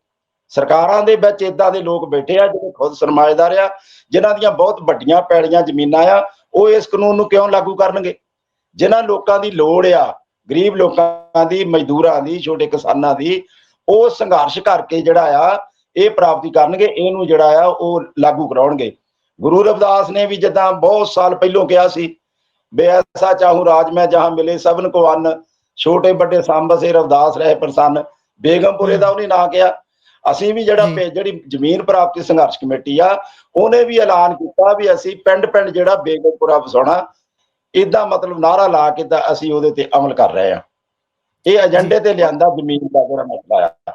ਸਰਕਾਰਾਂ ਦੇ ਵਿੱਚ ਇਦਾਂ ਦੇ ਲੋਕ ਬੈਠੇ ਆ, ਜਿਹੜੇ ਖੁਦ ਸਰਮਾਏਦਾਰ ਆ, ਜਿਨ੍ਹਾਂ ਦੀਆਂ ਬਹੁਤ ਵੱਡੀਆਂ ਪੈੜੀਆਂ ਜ਼ਮੀਨਾਂ ਆ, ਉਹ ਇਸ ਕਾਨੂੰਨ ਨੂੰ ਕਿਉਂ ਲਾਗੂ ਕਰਨਗੇ? ਜਿਨ੍ਹਾਂ ਲੋਕਾਂ ਦੀ ਲੋੜ ਆ, ਗਰੀਬ ਲੋਕਾਂ ਦੀ, ਮਜ਼ਦੂਰਾਂ ਦੀ, ਛੋਟੇ ਕਿਸਾਨਾਂ ਦੀ, ਉਹ ਸੰਘਰਸ਼ ਕਰਕੇ ਜਿਹੜਾ ਆ, ਇਹ ਪ੍ਰਾਪਤੀ ਕਰਨਗੇ, ਇਹਨੂੰ ਜਿਹੜਾ ਆ ਉਹ ਲਾਗੂ ਕਰਾਉਣਗੇ। ਗੁਰੂ ਰਵਿਦਾਸ ਨੇ ਵੀ ਜਿੱਦਾਂ ਬਹੁਤ ਸਾਲ ਪਹਿਲੋਂ ਕਿਹਾ ਸੀ ਬੇ ਐਸਾ ਚਾਹੂ ਰਾਜ ਮੈਂ ਜਹਾਂ ਮਿਲੇ ਸਭਨ ਕੋ ਅੰਨ ਛੋਟੇ ਵੱਡੇ ਸੰਬਸੇ ਰਵਿਦਾਸ ਰਹੇ ਪ੍ਰਸੰਨ। ਬੇਗਮਪੁਰੇ ਦਾ ਉਹਨੇ ਨਾਂ ਕਿਹਾ। ਅਸੀਂ ਵੀ ਜਿਹੜਾ ਜਿਹੜੀ ਜ਼ਮੀਨ ਪ੍ਰਾਪਤੀ ਸੰਘਰਸ਼ ਕਮੇਟੀ ਆ ਉਹਨੇ ਵੀ ਐਲਾਨ ਕੀਤਾ ਵੀ ਅਸੀਂ ਪਿੰਡ ਪਿੰਡ ਜਿਹੜਾ ਬੇਗਮਪੁਰਾ ਵਸਾਉਣਾ ਇਦਾਂ ਮਤਲਬ ਨਾਰਾ ਲਾ ਕੇ ਤਾਂ ਅਸੀਂ ਉਹਦੇ ਤੇ ਅਮਲ ਕਰ ਰਹੇ ਆ ਇਹ ਏਜੰਡੇ ਤੇ ਲਿਆਂਦਾ ਜ਼ਮੀਨ ਦਾ ਜਿਹੜਾ ਮਸਲਾ ਆ।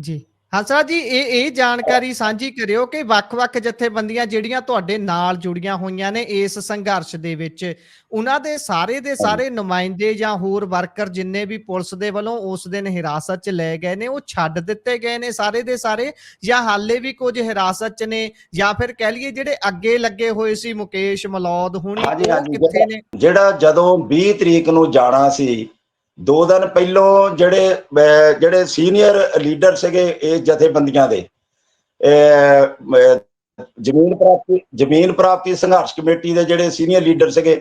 ਜੀ। ਹੰਸਰਾ ਜੀ ਇਹ ਇਹ ਜਾਣਕਾਰੀ ਸਾਂਝੀ ਕਰਿਓ ਕਿ ਵੱਖ-ਵੱਖ ਜਥੇਬੰਦੀਆਂ ਜਿਹੜੀਆਂ ਤੁਹਾਡੇ ਨਾਲ ਜੁੜੀਆਂ ਹੋਈਆਂ ਨੇ ਇਸ ਸੰਘਰਸ਼ ਦੇ ਵਿੱਚ ਉਹਨਾਂ ਦੇ ਸਾਰੇ ਦੇ ਸਾਰੇ ਨੁਮਾਇੰਦੇ ਜਾਂ ਹੋਰ ਵਰਕਰ ਜਿੰਨੇ ਵੀ ਪੁਲਿਸ ਦੇ ਵੱਲੋਂ ਉਸ ਦਿਨ ਹਿਰਾਸਤ 'ਚ ਲਏ ਗਏ ਨੇ ਉਹ ਛੱਡ ਦਿੱਤੇ ਗਏ ਨੇ ਸਾਰੇ ਦੇ ਸਾਰੇ ਜਾਂ ਹਾਲੇ ਵੀ ਕੁਝ ਹਿਰਾਸਤ 'ਚ ਨੇ ਜਾਂ ਫਿਰ ਕਹਿ ਲਈਏ ਜਿਹੜੇ ਅੱਗੇ ਲੱਗੇ ਹੋਏ ਸੀ ਮੁਕੇਸ਼ ਮਲੌਦ ਹੁਣੀ ਕਿੱਥੇ ਨੇ? ਜਿਹੜਾ ਜਦੋਂ 20 ਤਰੀਕ ਨੂੰ ਜਾਣਾ ਸੀ ਦੋ ਦਿਨ ਪਹਿਲੋਂ ਜਿਹੜੇ ਜਿਹੜੇ ਸੀਨੀਅਰ ਲੀਡਰ ਸੀਗੇ ਇਹ ਜਥੇਬੰਦੀਆਂ ਦੇ ਜ਼ਮੀਨ ਪ੍ਰਾਪਤੀ ਜ਼ਮੀਨ ਪ੍ਰਾਪਤੀ ਸੰਘਰਸ਼ ਕਮੇਟੀ ਦੇ ਜਿਹੜੇ ਸੀਨੀਅਰ ਲੀਡਰ ਸੀਗੇ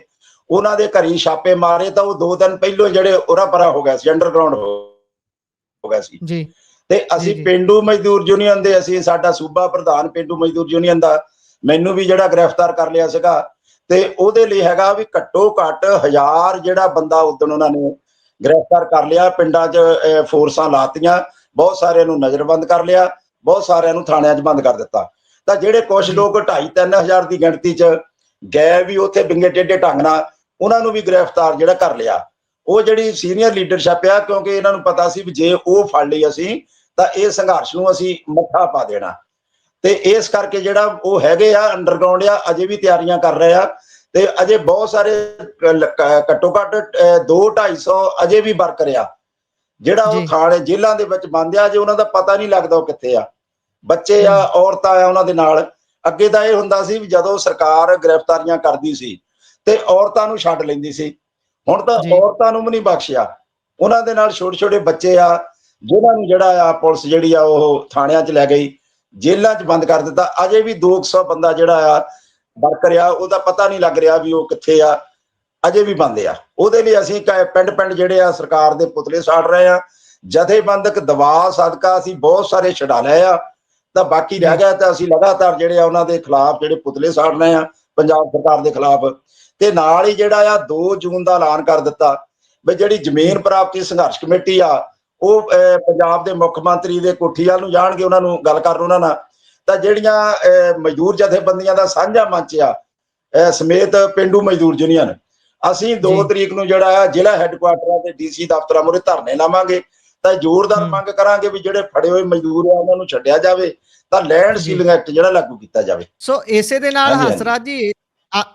ਉਹਨਾਂ ਦੇ ਘਰੀ ਛਾਪੇ ਮਾਰੇ ਤਾਂ ਉਹ ਦੋ ਦਿਨ ਪਹਿਲੋਂ ਜਿਹੜੇ ਉਰਾ ਪਰਾ ਹੋ ਗਿਆ ਸੀ ਅੰਡਰਗਰਾਉਂਡ ਹੋ ਗਿਆ ਸੀ ਜੀ ਤੇ ਅਸੀਂ। ਪਿੰਡੂ ਮਜ਼ਦੂਰ ਯੂਨੀਅਨ ਦੇ ਅਸੀਂ ਸਾਡਾ ਸੂਬਾ ਪ੍ਰਧਾਨ ਪਿੰਡੂ ਮਜ਼ਦੂਰ ਯੂਨੀਅਨ ਦਾ ਮੈਨੂੰ ਵੀ ਜਿਹੜਾ ਗ੍ਰਿਫਤਾਰ ਕਰ ਲਿਆ ਸੀਗਾ ਤੇ ਉਹਦੇ ਲਈ ਹੈਗਾ ਵੀ ਘੱਟੋ ਘੱਟ ਹਜ਼ਾਰ ਜਿਹੜਾ ਬੰਦਾ ਉਦੋਂ ਉਹਨਾਂ ਨੇ ਗ੍ਰਿਫਤਾਰ ਕਰ ਲਿਆ ਪਿੰਡਾਂ 'ਚ ਫੋਰਸਾਂ ਲਾਤੀਆਂ ਬਹੁਤ ਸਾਰਿਆਂ ਨੂੰ ਨਜ਼ਰਬੰਦ ਕਰ ਲਿਆ ਬਹੁਤ ਸਾਰਿਆਂ ਨੂੰ ਥਾਣਿਆਂ 'ਚ ਬੰਦ ਕਰ ਦਿੱਤਾ। ਤਾਂ ਜਿਹੜੇ ਕੁਝ। ਲੋਕ 2.5 3000 ਦੀ ਗਿਣਤੀ 'ਚ ਗਏ ਵੀ ਉੱਥੇ ਬਿੰਗੇ ਟੇਢੇ ਢੰਗ ਨਾਲ ਉਹਨਾਂ ਨੂੰ ਵੀ ਗ੍ਰਿਫਤਾਰ ਜਿਹੜਾ ਕਰ ਲਿਆ। ਉਹ ਜਿਹੜੀ ਸੀਨੀਅਰ ਲੀਡਰਸ਼ਿਪ ਆ ਕਿਉਂਕਿ ਇਹਨਾਂ ਨੂੰ ਪਤਾ ਸੀ ਵੀ ਜੇ ਉਹ ਫੜ ਲਈ ਅਸੀਂ ਤਾਂ ਇਹ ਸੰਘਰਸ਼ ਨੂੰ ਅਸੀਂ ਮੱਥਾ ਪਾ ਦੇਣਾ। ਤੇ ਇਸ ਕਰਕੇ ਜਿਹੜਾ ਉਹ ਹੈਗੇ ਆ ਅੰਡਰਗਰਾਉਂਡ ਆ ਅਜੇ ਵੀ ਤਿਆਰੀਆਂ ਕਰ ਰਹੇ ਆ। ਤੇ ਅਜੇ ਬਹੁਤ ਸਾਰੇ ਘੱਟੋ ਘੱਟ 2 250 ਅਜੇ ਵੀ ਵਰਕਰ ਆ ਜਿਹੜਾ। ਉਹ ਥਾਣੇ ਜੇਲ੍ਹਾਂ ਦੇ ਵਿੱਚ ਬੰਦ ਆ ਜੇ ਉਹਨਾਂ ਦਾ ਪਤਾ ਨਹੀਂ ਲੱਗਦਾ ਉਹ ਕਿੱਥੇ ਆ। ਬੱਚੇ ਆ ਔਰਤਾਂ ਆ ਉਹਨਾਂ ਦੇ ਨਾਲ। ਅੱਗੇ ਤਾਂ ਇਹ ਹੁੰਦਾ ਸੀ ਵੀ ਜਦੋਂ ਸਰਕਾਰ ਗ੍ਰਿਫਤਾਰੀਆਂ ਕਰਦੀ ਸੀ ਤੇ ਔਰਤਾਂ ਨੂੰ ਛੱਡ ਲੈਂਦੀ ਸੀ। ਹੁਣ ਤਾਂ। ਔਰਤਾਂ ਨੂੰ ਵੀ ਨਹੀਂ ਬਖਸ਼ਿਆ। ਉਹਨਾਂ ਦੇ ਨਾਲ ਛੋਟੇ ਛੋਟੇ ਬੱਚੇ ਆ ਜਿਨ੍ਹਾਂ ਨੂੰ ਜਿਹੜਾ ਆ ਪੁਲਿਸ ਜਿਹੜੀ ਆ ਉਹ ਥਾਣਿਆਂ 'ਚ ਲੈ ਗਈ ਜੇਲ੍ਹਾਂ 'ਚ ਬੰਦ ਕਰ ਦਿੱਤਾ। ਅਜੇ ਵੀ 200 ਬੰਦਾ ਜਿਹੜਾ ਆ ਵਰਕ ਰਿਹਾ ਉਹਦਾ ਪਤਾ ਨਹੀਂ ਲੱਗ ਰਿਹਾ ਵੀ ਉਹ ਕਿੱਥੇ ਆ ਅਜੇ ਵੀ ਬੰਦ ਆ। ਉਹਦੇ ਲਈ ਅਸੀਂ ਪਿੰਡ ਪਿੰਡ ਜਿਹੜੇ ਆ ਸਰਕਾਰ ਦੇ ਪੁਤਲੇ ਸਾੜ ਰਹੇ ਆ। ਜਥੇਬੰਦਕ ਦਬਾਅ ਸਦਕਾ ਅਸੀਂ ਬਹੁਤ ਸਾਰੇ ਛਡਾ ਲਏ ਆ। ਤਾਂ ਬਾਕੀ ਰਹਿ ਗਿਆ ਤਾਂ ਅਸੀਂ ਲਗਾਤਾਰ ਜਿਹੜੇ ਆ ਉਹਨਾਂ ਦੇ ਖਿਲਾਫ ਜਿਹੜੇ ਪੁਤਲੇ ਸਾੜ ਰਹੇ ਆ ਪੰਜਾਬ ਸਰਕਾਰ ਦੇ ਖਿਲਾਫ। ਤੇ ਨਾਲ ਹੀ ਜਿਹੜਾ ਆ 2 ਜੂਨ ਦਾ ਐਲਾਨ ਕਰ ਦਿੱਤਾ ਵੀ ਜਿਹੜੀ ਜ਼ਮੀਨ ਪ੍ਰਾਪਤੀ ਸੰਘਰਸ਼ ਕਮੇਟੀ ਆ ਉਹ ਅਹ, ਪੰਜਾਬ ਦੇ ਮੁੱਖ ਮੰਤਰੀ ਦੇ ਕੋਠੀ ਵੱਲ ਨੂੰ ਜਾਣਗੇ ਉਹਨਾਂ ਨੂੰ ਗੱਲ ਕਰਨ ਉਹਨਾਂ ਨਾਲ। ਤਾਂ ਜਿਹੜੀਆਂ ਮਜ਼ਦੂਰ ਜਥੇਬੰਦੀਆਂ ਦਾ ਸਾਂਝਾ ਮੰਚ ਆ ਸਮੇਤ ਪਿੰਡੂ ਮਜ਼ਦੂਰ ਯੂਨੀਅਨ ਅਸੀਂ 2 ਜੀ। ਤਰੀਕ ਨੂੰ ਜਿਹੜਾ ਜ਼ਿਲ੍ਹਾ ਹੈੱਡਕੁਆਟਰਾਂ ਤੇ ਡੀਸੀ ਦਫ਼ਤਰਾਂ ਮੂਹਰੇ ਧਰਨੇ ਲਾਵਾਂਗੇ ਤਾਂ ਜ਼ੋਰਦਾਰ। ਮੰਗ ਕਰਾਂਗੇ ਵੀ ਜਿਹੜੇ ਫੜੇ ਹੋਏ ਮਜ਼ਦੂਰ ਆ ਉਹਨਾਂ ਨੂੰ ਛੱਡਿਆ ਜਾਵੇ ਤਾਂ ਲੈਂਡ। ਸੀਲਿੰਗ ਐਕਟ ਜਿਹੜਾ ਲਾਗੂ ਕੀਤਾ ਜਾਵੇ ਸੋ ਇਸੇ ਦੇ ਨਾਲ। ਹੰਸਰਾਜ ਜੀ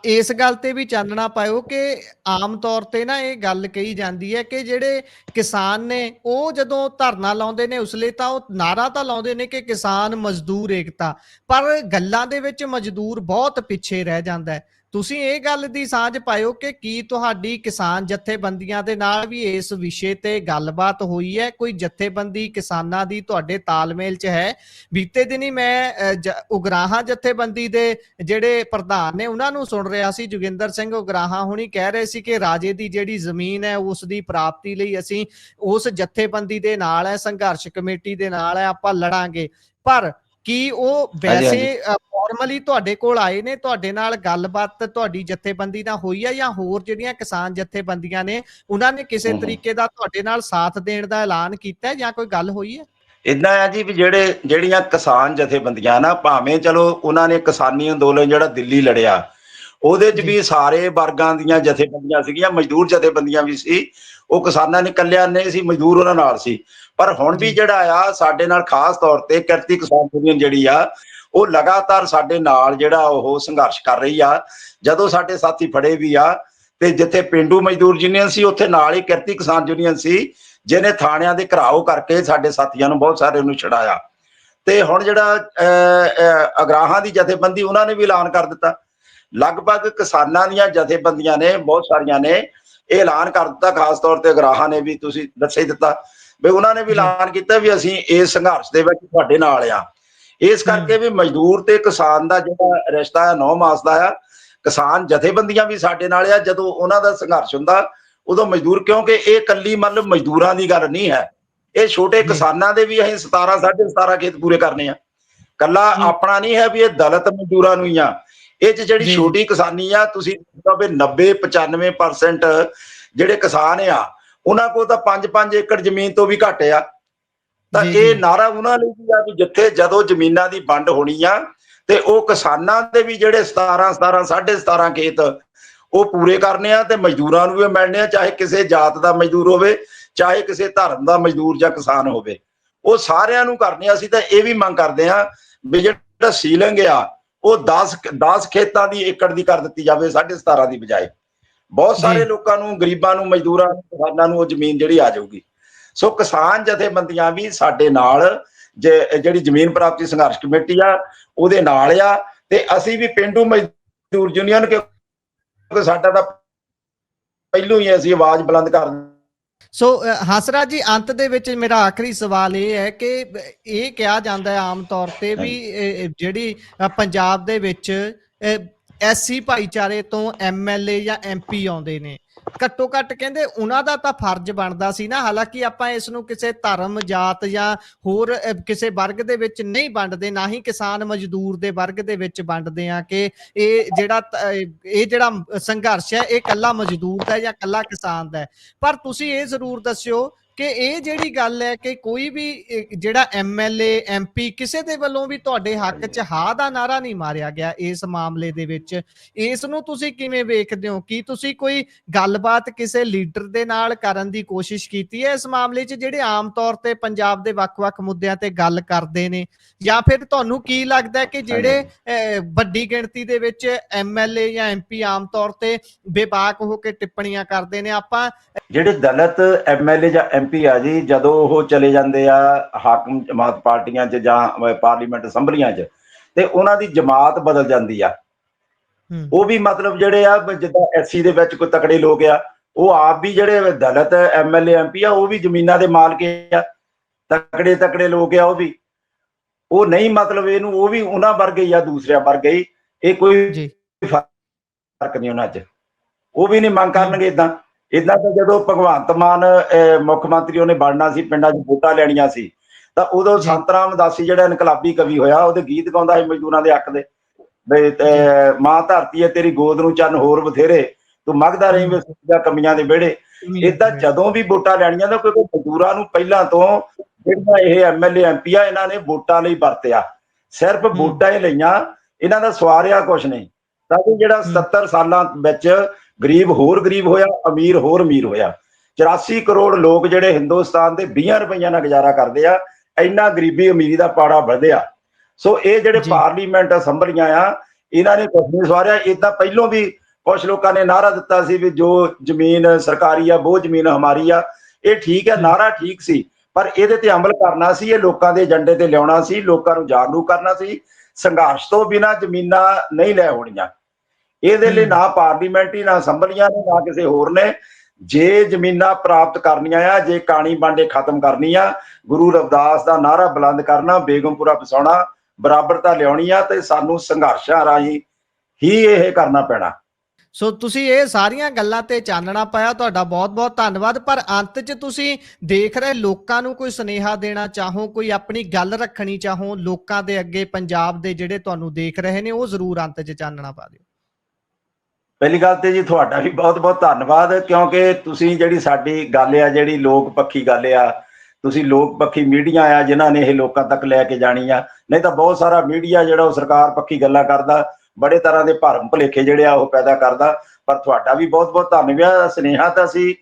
ਇਸ ਗੱਲ ਤੇ ਵੀ ਚਾਨਣਾ ਪਾਇਓ ਕਿ ਆਮ ਤੌਰ ਤੇ ਨਾ ਇਹ ਗੱਲ ਕਹੀ ਜਾਂਦੀ ਹੈ ਕਿ ਜਿਹੜੇ ਕਿਸਾਨ ਨੇ, ਉਹ ਜਦੋਂ ਧਰਨਾ ਲਾਉਂਦੇ ਨੇ ਉਸ ਲਈ ਤਾਂ ਉਹ ਨਾਰਾ ਤਾਂ ਲਾਉਂਦੇ ਨੇ ਕਿ ਕਿਸਾਨ ਮਜ਼ਦੂਰ ਏਕਤਾ, ਪਰ ਗੱਲਾਂ ਦੇ ਵਿੱਚ ਮਜ਼ਦੂਰ ਬਹੁਤ ਪਿੱਛੇ ਰਹਿ ਜਾਂਦਾ ਹੈ। ਤੁਸੀਂ ਇਹ ਗੱਲ ਦੀ ਸਾਂਝ ਪਾਇਓ ਕਿ ਕੀ ਤੁਹਾਡੀ ਕਿਸਾਨ ਜਥੇਬੰਦੀਆਂ ਦੇ ਨਾਲ ਵੀ ਇਸ ਵਿਸ਼ੇ ਤੇ ਗੱਲਬਾਤ ਹੋਈ ਹੈ? ਕੋਈ ਜਥੇਬੰਦੀ ਕਿਸਾਨਾਂ ਦੀ ਤੁਹਾਡੇ ਤਾਲਮੇਲ 'ਚ ਹੈ? ਬੀਤੇ ਦਿਨੀ ਮੈਂ ਉਗਰਾਹਾਂ ਜਥੇਬੰਦੀ ਦੇ ਜਿਹੜੇ ਪ੍ਰਧਾਨ ਨੇ, ਉਹਨਾਂ ਨੂੰ ਸੁਣ ਰਿਹਾ ਸੀ। ਜੋਗਿੰਦਰ ਸਿੰਘ ਉਗਰਾਹਾਂ ਹੁਣੀ ਕਹਿ ਰਹੇ ਸੀ ਕਿ ਰਾਜੇ ਦੀ ਜਿਹੜੀ ਜ਼ਮੀਨ ਹੈ, ਉਸ ਦੀ ਪ੍ਰਾਪਤੀ ਲਈ ਅਸੀਂ ਉਸ ਜਥੇਬੰਦੀ ਦੇ ਨਾਲ ਹੈ, ਸੰਘਰਸ਼ ਕਮੇਟੀ ਦੇ ਨਾਲ ਹੈ, ਆਪਾਂ ਲੜਾਂਗੇ। ਪਰ ਕੀ ਉਹ ਵੈਸੇ ਫਾਰਮਲੀ ਤੁਹਾਡੇ ਕੋਲ ਆਏ ਨੇ ਤੁਹਾਡੇ ਨਾਲ ਗੱਲਬਾਤ ਤੁਹਾਡੀ ਜਥੇਬੰਦੀ ਨਾਲ ਹੋਈ ਹੈ ਜਾਂ ਹੋਰ ਜਿਹੜੀਆਂ ਕਿਸਾਨ ਜਥੇਬੰਦੀਆਂ ਨੇ ਉਹਨਾਂ ਨੇ ਕਿਸੇ। ਤਰੀਕੇ ਦਾ ਤੁਹਾਡੇ ਨਾਲ ਸਾਥ ਦੇਣ ਦਾ ਐਲਾਨ ਕੀਤਾ ਜਾਂ ਕੋਈ ਗੱਲ ਹੋਈ ਹੈ ਇਦਾਂ ਆ ਜੀ ਵੀ ਜਿਹੜੇ ਜਿਹੜੀਆਂ ਕਿਸਾਨ ਜਥੇਬੰਦੀਆਂ ਨਾ ਭਾਵੇਂ ਚਲੋ ਉਹਨਾਂ ਨੇ ਕਿਸਾਨੀ ਅੰਦੋਲਨ ਜਿਹੜਾ ਦਿੱਲੀ ਲੜਿਆ ਉਹਦੇ 'ਚ। ਵੀ ਸਾਰੇ ਵਰਗਾਂ ਦੀਆਂ ਜਥੇਬੰਦੀਆਂ ਸੀਗੀਆਂ ਮਜ਼ਦੂਰ ਜਥੇਬੰਦੀਆਂ ਵੀ ਸੀ ਉਹ ਕਿਸਾਨਾਂ ਨੇ ਕੱਲਿਆਂ ਨੇ ਸੀ ਮਜ਼ਦੂਰ ਉਹਨਾਂ ਨਾਲ ਸੀ ਪਰ ਹੁਣ ਵੀ। ਜਿਹੜਾ ਆ ਸਾਡੇ ਨਾਲ ਖਾਸ ਤੌਰ ਤੇ ਕਿਰਤੀ ਕਿਸਾਨ ਯੂਨੀਅਨ ਜਿਹੜੀ ਆ ਉਹ ਲਗਾਤਾਰ ਸਾਡੇ ਨਾਲ ਜਿਹੜਾ ਉਹ ਸੰਘਰਸ਼ ਕਰ ਰਹੀ ਆ। ਜਦੋਂ ਸਾਡੇ ਸਾਥੀ ਫੜੇ ਵੀ ਆ ਤੇ ਜਿੱਥੇ ਪਿੰਡੂ ਮਜ਼ਦੂਰ ਯੂਨੀਅਨ ਸੀ ਉੱਥੇ ਨਾਲ ਹੀ ਕਿਰਤੀ ਕਿਸਾਨ ਯੂਨੀਅਨ ਸੀ ਜਿਹਨੇ ਥਾਣਿਆਂ ਦੇ ਘਰਾਓ ਕਰਕੇ ਸਾਡੇ ਸਾਥੀਆਂ ਨੂੰ ਬਹੁਤ ਸਾਰੇ ਨੂੰ ਛਡਾਇਆ। ਤੇ ਹੁਣ ਜਿਹੜਾ ਅਗਰਾਹਾਂ ਦੀ ਜਥੇਬੰਦੀ ਉਹਨਾਂ ਨੇ ਵੀ ਐਲਾਨ ਕਰ ਦਿੱਤਾ। ਲਗਭਗ ਕਿਸਾਨਾਂ ਦੀਆਂ ਜਥੇਬੰਦੀਆਂ ਨੇ ਬਹੁਤ ਸਾਰੀਆਂ ਨੇ ਇਹ ਐਲਾਨ ਕਰ ਦਿੱਤਾ। ਖਾਸ ਤੌਰ ਤੇ ਅਗਰਾਹਾਂ ਨੇ ਵੀ ਤੁਸੀਂ ਦੱਸੇ ਦਿੱਤਾ। ਵੀ ਉਹਨਾਂ ਨੇ ਵੀ। ਐਲਾਨ ਕੀਤਾ ਵੀ ਅਸੀਂ ਇਸ ਸੰਘਰਸ਼ ਦੇ ਵਿੱਚ ਤੁਹਾਡੇ ਨਾਲ ਆ ਇਸ ਕਰਕੇ ਵੀ ਮਜ਼ਦੂਰ ਤੇ ਕਿਸਾਨ ਦਾ ਜਿਹੜਾ ਰਿਸ਼ਤਾ ਹੈ 9 ਮਾਸ ਦਾ ਆ ਕਿਸਾਨ ਜਥੇਬੰਦੀਆਂ ਵੀ ਸਾਡੇ ਨਾਲ ਆ ਜਦੋਂ ਉਹਨਾਂ ਦਾ ਸੰਘਰਸ਼ ਹੁੰਦਾ ਉਦੋਂ ਮਜ਼ਦੂਰ ਕਿਉਂਕਿ ਇਹ ਕੱਲੀ ਮਤਲਬ ਮਜ਼ਦੂਰਾਂ ਦੀ ਗੱਲ ਨਹੀਂ ਹੈ ਇਹ ਛੋਟੇ। ਕਿਸਾਨਾਂ ਦੇ ਵੀ ਅਸੀਂ 17 17.5 ਖੇਤ ਪੂਰੇ ਕਰਨੇ ਆ ਕੱਲਾ। ਆਪਣਾ ਨਹੀਂ ਹੈ ਵੀ ਇਹ ਦਲਿਤ ਮਜ਼ਦੂਰਾਂ ਨੂੰ ਹੀ ਆ ਇਹ ਚ ਜਿਹੜੀ। ਛੋਟੀ ਕਿਸਾਨੀ ਆ ਤੁਸੀਂ ਦੇਖੋ ਵੀ 90 95% ਜਿਹੜੇ ਕਿਸਾਨ ਆ ਉਹਨਾਂ ਕੋਲ ਤਾਂ 5-5 ਏਕੜ ਜ਼ਮੀਨ ਤੋਂ ਵੀ ਘੱਟ ਆ ਤਾਂ ਇਹ। ਨਾਰਾ ਉਹਨਾਂ ਲਈ ਵੀ ਆ ਵੀ ਜਿੱਥੇ ਜਦੋਂ ਜ਼ਮੀਨਾਂ ਦੀ ਵੰਡ ਹੋਣੀ ਆ ਤੇ ਉਹ ਕਿਸਾਨਾਂ ਦੇ ਵੀ ਜਿਹੜੇ 17 17 17.5 ਖੇਤ ਉਹ ਪੂਰੇ ਕਰਨੇ ਆ ਤੇ ਮਜ਼ਦੂਰਾਂ ਨੂੰ ਵੀ ਮਿਲਣੇ ਆ ਚਾਹੇ ਕਿਸੇ ਜਾਤ ਦਾ ਮਜ਼ਦੂਰ ਹੋਵੇ ਚਾਹੇ ਕਿਸੇ ਧਰਮ ਦਾ ਮਜ਼ਦੂਰ ਜਾਂ ਕਿਸਾਨ ਹੋਵੇ ਉਹ ਸਾਰਿਆਂ ਨੂੰ ਕਰਨੇ ਆ। ਅਸੀਂ ਤਾਂ ਇਹ ਵੀ ਮੰਗ ਕਰਦੇ ਆ ਵੀ ਜਿਹੜਾ ਸੀਲਿੰਗ ਆ ਉਹ 10 10 ਖੇਤਾਂ ਦੀ ਏਕੜ ਦੀ ਕਰ ਦਿੱਤੀ ਜਾਵੇ 17.5 ਦੀ ਬਜਾਏ ਬਹੁਤ ਸਾਰੇ। ਲੋਕਾਂ ਨੂੰ ਗਰੀਬਾਂ ਨੂੰ ਮਜ਼ਦੂਰਾਂ ਨੂੰ ਕਿਸਾਨਾਂ ਨੂੰ ਉਹ ਜ਼ਮੀਨ ਜਿਹੜੀ ਆ ਜਾਊਗੀ ਸੋ ਕਿਸਾਨ ਜਥੇਬੰਦੀਆਂ ਵੀ ਸਾਡੇ ਨਾਲ ਜਿਹੜੀ ਜ਼ਮੀਨ ਪ੍ਰਾਪਤੀ ਸੰਘਰਸ਼ ਕਮੇਟੀ ਆ ਉਹਦੇ ਨਾਲ ਆ ਤੇ ਅਸੀਂ ਵੀ ਪਿੰਡੂ ਮਜ਼ਦੂਰ ਯੂਨੀਅਨ ਕਿਉਂਕਿ ਸਾਡਾ ਤਾਂ ਪਹਿਲੋਂ ਹੀ ਅਸੀਂ ਆਵਾਜ਼ ਬੁਲੰਦ ਕਰ ਸੋ ਅ, ਹੰਸਰਾਜ ਜੀ ਅੰਤ ਦੇ ਵਿੱਚ ਮੇਰਾ ਆਖਰੀ ਸਵਾਲ ਇਹ ਹੈ ਕਿ ਇਹ ਕਿਹਾ ਜਾਂਦਾ ਹੈ ਆਮ ਤੌਰ ਤੇ ਵੀ ਜਿਹੜੀ ਪੰਜਾਬ ਦੇ ਵਿੱਚ ਐਸਸੀ ਭਾਈਚਾਰੇ ਤੋਂ ਐਮਐਲਏ ਜਾਂ ਐਮਪੀ ਆਉਂਦੇ ਨੇ। ਘੱਟੋ ਘੱਟ ਕਹਿੰਦੇ ਉਹਨਾਂ ਦਾ ਤਾਂ ਫਰਜ਼ ਬਣਦਾ ਸੀ ਨਾ। ਹਾਲਾਂਕਿ ਆਪਾਂ ਇਸ ਨੂੰ ਕਿਸੇ ਧਰਮ, ਜਾਤ ਜਾਂ ਹੋਰ ਕਿਸੇ ਵਰਗ ਦੇ ਵਿੱਚ ਨਹੀਂ ਵੰਡਦੇ। ਨਾ ਹੀ ਕਿਸਾਨ ਮਜ਼ਦੂਰ ਦੇ ਵਰਗ ਦੇ ਵਿੱਚ ਵੰਡਦੇ ਆ ਕਿ ਇਹ ਜਿਹੜਾ ਇਹ ਜਿਹੜਾ ਸੰਘਰਸ਼ ਹੈ, ਇਹ ਕੱਲਾ ਮਜ਼ਦੂਰ ਦਾ ਹੈ ਜਾਂ ਕੱਲਾ ਕਿਸਾਨ ਦਾ ਹੈ। ਪਰ ਤੁਸੀਂ ਇਹ ਜ਼ਰੂਰ ਦੱਸਿਓ ਕਿ ਇਹ ਜਿਹੜੀ ਗੱਲ ਹੈ ਕਿ ਕੋਈ ਵੀ ਜਿਹੜਾ ਐਮਐਲਏ ਐਮਪੀ ਕਿਸੇ ਦੇ ਵੱਲੋਂ ਵੀ ਤੁਹਾਡੇ ਹੱਕ 'ਚ ਹਾਂ ਦਾ ਨਾਰਾ ਨਹੀਂ ਮਾਰਿਆ ਗਿਆ ਇਸ ਮਾਮਲੇ ਦੇ ਵਿੱਚ ਇਸ ਨੂੰ ਤੁਸੀਂ ਕਿਵੇਂ ਵੇਖਦੇ ਹੋ? ਕੀ ਤੁਸੀਂ ਕੋਈ ਗੱਲਬਾਤ ਕਿਸੇ ਲੀਡਰ ਦੇ ਨਾਲ ਕਰਨ ਦੀ ਕੋਸ਼ਿਸ਼ ਕੀਤੀ ਹੈ ਇਸ ਮਾਮਲੇ 'ਚ ਜਿਹੜੇ ਆਮ ਤੌਰ ਤੇ ਪੰਜਾਬ ਦੇ ਵੱਖ-ਵੱਖ ਮੁੱਦਿਆਂ ਤੇ ਗੱਲ ਕਰਦੇ ਨੇ? ਜਾਂ ਫਿਰ ਤੁਹਾਨੂੰ ਕੀ ਲੱਗਦਾ ਹੈ ਕਿ ਜਿਹੜੇ ਵੱਡੀ ਗਿਣਤੀ ਦੇ ਵਿੱਚ ਐਮਐਲਏ ਜਾਂ ਐਮਪੀ ਆਮ ਤੌਰ ਤੇ ਬੇਬਾਕ ਹੋ ਕੇ ਟਿੱਪਣੀਆਂ ਕਰਦੇ ਨੇ? ਆਪਾਂ ਜਿਹੜੇ ਦਲਿਤ ਐਮਐਲਏ ਜਾਂ ਐਮਪੀ ਆ ਜੀ ਜਦੋਂ ਉਹ ਚਲੇ ਜਾਂਦੇ ਆ ਹਾਕਮ ਜਮਾਤ ਪਾਰਟੀਆਂ 'ਚ ਜਾਂ ਪਾਰਲੀਮੈਂਟ ਅਸੈਂਬਲੀਆਂ 'ਚ ਤੇ ਉਹਨਾਂ ਦੀ ਜਮਾਤ ਬਦਲ ਜਾਂਦੀ ਆ। ਉਹ ਵੀ ਮਤਲਬ ਜਿਹੜੇ ਆ ਜਿੱਦਾਂ ਐਸਸੀ ਦੇ ਵਿੱਚ ਕੋਈ ਤਕੜੇ ਲੋਕ ਆ ਉਹ ਆਪ ਵੀ ਜਿਹੜੇ ਦਲਿਤ ਐਮਐਲਏ ਐਮਪੀ ਆ ਉਹ ਵੀ ਜ਼ਮੀਨਾਂ ਦੇ ਮਾਲਕ ਆ। ਤਕੜੇ ਤਕੜੇ ਲੋਕ ਆ ਉਹ ਵੀ। ਉਹ ਨਹੀਂ ਮਤਲਬ ਇਹਨੂੰ ਉਹ ਵੀ ਉਹਨਾਂ ਵਰਗੇ ਆ ਦੂਸਰਿਆਂ ਵਰਗੇ ਹੀ। ਇਹ ਕੋਈ ਜੀ। ਫ਼ਰਕ ਨਹੀਂ ਉਹਨਾਂ 'ਚ। ਉਹ ਵੀ ਨਹੀਂ ਮੰਗ ਕਰਨਗੇ ਇਦਾਂ ਇਦਾਂ ਤਾਂ ਜਦੋਂ ਭਗਵੰਤ ਮਾਨ ਮੁੱਖ ਮੰਤਰੀ ਉਹਨੇ ਬਣਨਾ ਸੀ ਪਿੰਡਾਂ 'ਚ ਵੋਟਾਂ ਲੈਣੀਆਂ ਸੀ ਤਾਂ ਉਦੋਂ ਜੀ। ਸੰਤ ਰਾਮਦਾਸੀ ਜਿਹੜਾ ਇਨਕਲਾਬੀ ਕਵੀ ਹੋਇਆ ਉਹਦੇ ਗੀਤ ਗਾਉਂਦਾ ਸੀ ਮਜ਼ਦੂਰਾਂ ਦੇ ਹੱਕ ਦੇ। ਅਹ, ਮਾਂ ਧਰਤੀ ਹੈ ਤੇਰੀ ਗੋਦ ਨੂੰ ਚੰਨ ਹੋਰ ਬਥੇਰੇ ਤੂੰ ਮੰਗਦਾ ਰਹੀ ਵੇ ਸੁੱਚਾ ਕਮੀਆਂ ਦੇ ਵਿਹੜੇ। ਇਦਾਂ ਜਦੋਂ ਵੀ ਵੋਟਾਂ ਲੈਣੀਆਂ ਤਾਂ ਕਿਉਂਕਿ ਮਜ਼ਦੂਰਾਂ ਨੂੰ ਪਹਿਲਾਂ ਤੋਂ ਜਿਹੜੀਆਂ ਇਹ ਐਮਐਲਏ ਐਮਪੀ ਆ ਇਹਨਾਂ ਨੇ ਵੋਟਾਂ ਲਈ ਵਰਤਿਆ। ਸਿਰਫ ਵੋਟਾਂ ਹੀ ਲਈਆਂ ਇਹਨਾਂ ਦਾ ਸਵਾਰਿਆ ਕੁਝ ਨਹੀਂ। ਤਾਂ ਕਿ ਜਿਹੜਾ ਹੂੰ। 70 ਸਾਲਾਂ ਵਿੱਚ ਗਰੀਬ ਹੋਰ ਗਰੀਬ ਹੋਇਆ ਅਮੀਰ ਹੋਰ ਅਮੀਰ ਹੋਇਆ। 84 ਕਰੋੜ ਲੋਕ ਜਿਹੜੇ ਹਿੰਦੁਸਤਾਨ ਦੇ 20 ਰੁਪਈਆ ਨਾਲ ਗੁਜ਼ਾਰਾ ਕਰਦੇ ਆ ਇੰਨਾ ਗਰੀਬੀ ਅਮੀਰੀ ਦਾ ਪਾੜਾ ਵਧਿਆ। ਸੋ ਇਹ ਜਿਹੜੇ। ਪਾਰਲੀਮੈਂਟ ਅਸੈਂਬਲੀਆਂ ਆ ਇਹਨਾਂ ਨੇ ਕੁਝ ਨਹੀਂ ਸਵਾਰਿਆ। ਇਦਾਂ ਪਹਿਲੋਂ ਵੀ ਕੁਝ ਲੋਕਾਂ ਨੇ ਨਾਰਾ ਦਿੱਤਾ ਸੀ ਵੀ ਜੋ ਜ਼ਮੀਨ ਸਰਕਾਰੀ ਆ ਉਹ ਜ਼ਮੀਨ ਹਮਾਰੀ ਆ। ਇਹ ਠੀਕ ਹੂੰ। ਨਾਰਾ ਠੀਕ ਸੀ ਪਰ ਇਹਦੇ ਤੇ ਅਮਲ ਕਰਨਾ ਸੀ ਇਹ ਲੋਕਾਂ ਦੇ ਏਜੰਡੇ ਤੇ ਲਿਆਉਣਾ ਸੀ ਲੋਕਾਂ ਨੂੰ ਜਾਗਰੂਕ ਕਰਨਾ ਸੀ। ਸੰਘਰਸ਼ ਤੋਂ ਬਿਨਾ ਜ਼ਮੀਨਾਂ ਨਹੀਂ ਲੈ ਹੋਣੀਆਂ। ਇਹਦੇ ਲਈ ਹੂੰ। ਨਾ ਪਾਰਲੀਮੈਂਟਰੀ ਨਾ ਅਸੈਂਬਲੀਆਂ ਨੇ ਨਾ ਕਿਸੇ ਹੋਰ ਨੇ। ਜੇ ਜ਼ਮੀਨਾਂ ਪ੍ਰਾਪਤ ਕਰਨੀਆਂ ਆ ਜੇ ਕਾਣੀ ਬਾਂਡੇ ਖਤਮ ਕਰਨੀ ਆ ਗੁਰੂ ਰਵਿਦਾਸ ਦਾ ਨਾਰਾ ਬੁਲੰਦ ਕਰਨਾ ਬੇਗਮਪੁਰਾ ਵਸਾਉਣਾ ਬਰਾਬਰਤਾ ਲਿਆਉਣੀ ਆ ਤੇ ਸਾਨੂੰ ਸੰਘਰਸ਼ਾਂ ਰਾਹੀਂ ਹੀ ਇਹ ਕਰਨਾ ਪੈਣਾ। ਸੋ ਤੁਸੀਂ ਇਹ ਸਾਰੀਆਂ ਗੱਲਾਂ ਤੇ ਚਾਨਣਾ ਪਾਇਆ ਤੁਹਾਡਾ ਬਹੁਤ-ਬਹੁਤ ਧੰਨਵਾਦ। ਪਰ ਅੰਤ 'ਚ ਤੁਸੀਂ ਦੇਖ ਰਹੇ ਲੋਕਾਂ ਨੂੰ ਕੋਈ ਸੁਨੇਹਾ ਦੇਣਾ ਚਾਹੋ ਕੋਈ ਆਪਣੀ ਗੱਲ ਰੱਖਣੀ ਚਾਹੋ ਲੋਕਾਂ ਦੇ ਅੱਗੇ ਪੰਜਾਬ ਦੇ ਜਿਹੜੇ ਤੁਹਾਨੂੰ ਦੇਖ ਰਹੇ ਨੇ ਉਹ ਜ਼ਰੂਰ ਅੰਤ 'ਚ ਚਾਨਣਾ ਪਾ ਦਿਓ। ਪਹਿਲੀ ਗੱਲ ਤੇ ਜੀ ਤੁਹਾਡਾ ਵੀ ਬਹੁਤ-ਬਹੁਤ ਧੰਨਵਾਦ, ਕਿਉਂਕਿ ਤੁਸੀਂ ਜਿਹੜੀ ਸਾਡੀ ਗੱਲ ਆ, ਜਿਹੜੀ ਲੋਕ ਪੱਖੀ ਗੱਲ ਆ, ਤੁਸੀਂ ਲੋਕ ਪੱਖੀ ਮੀਡੀਆ ਆ, ਜਿਨ੍ਹਾਂ ਨੇ ਇਹ ਲੋਕਾਂ ਤੱਕ ਲੈ ਕੇ ਜਾਣੀ ਆ। ਨਹੀਂ ਤਾਂ ਬਹੁਤ ਸਾਰਾ ਮੀਡੀਆ ਜਿਹੜਾ ਉਹ ਸਰਕਾਰ ਪੱਖੀ ਗੱਲਾਂ ਕਰਦਾ, ਬੜੇ ਤਰ੍ਹਾਂ ਦੇ ਭਰਮ ਭੁਲੇਖੇ ਜਿਹੜੇ ਆ ਉਹ ਪੈਦਾ ਕਰਦਾ, ਪਰ ਤੁਹਾਡਾ ਵੀ ਬਹੁਤ-ਬਹੁਤ ਧੰਨਵਾਦ, ਸੁਨੇਹਾ ਤਾਂ ਅਸੀਂ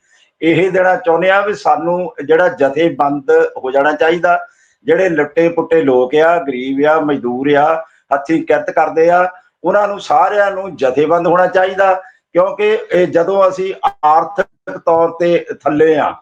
ਇਹ ਦੇਣਾ ਚਾਹੁੰਦੇ ਆ ਵੀ ਸਾਨੂੰ ਜਿਹੜਾ ਜਥੇਬੰਦ ਹੋ ਜਾਣਾ ਚਾਹੀਦਾ, ਜਿਹੜੇ ਲੁੱਟੇ ਪੁੱਟੇ ਲੋਕ ਆ, ਗਰੀਬ ਆ, ਮਜ਼ਦੂਰ ਆ, ਹੱਥੀਂ ਕਿਰਤ ਕਰਦੇ ਆ ਉਹਨਾਂ ਨੂੰ ਸਾਰਿਆਂ ਨੂੰ ਜਥੇਬੰਦ ਹੋਣਾ ਚਾਹੀਦਾ, ਕਿਉਂਕਿ ਇਹ ਜਦੋਂ ਅਸੀਂ ਆਰਥਿਕ ਤੌਰ ਤੇ ਥੱਲੇ ਆ,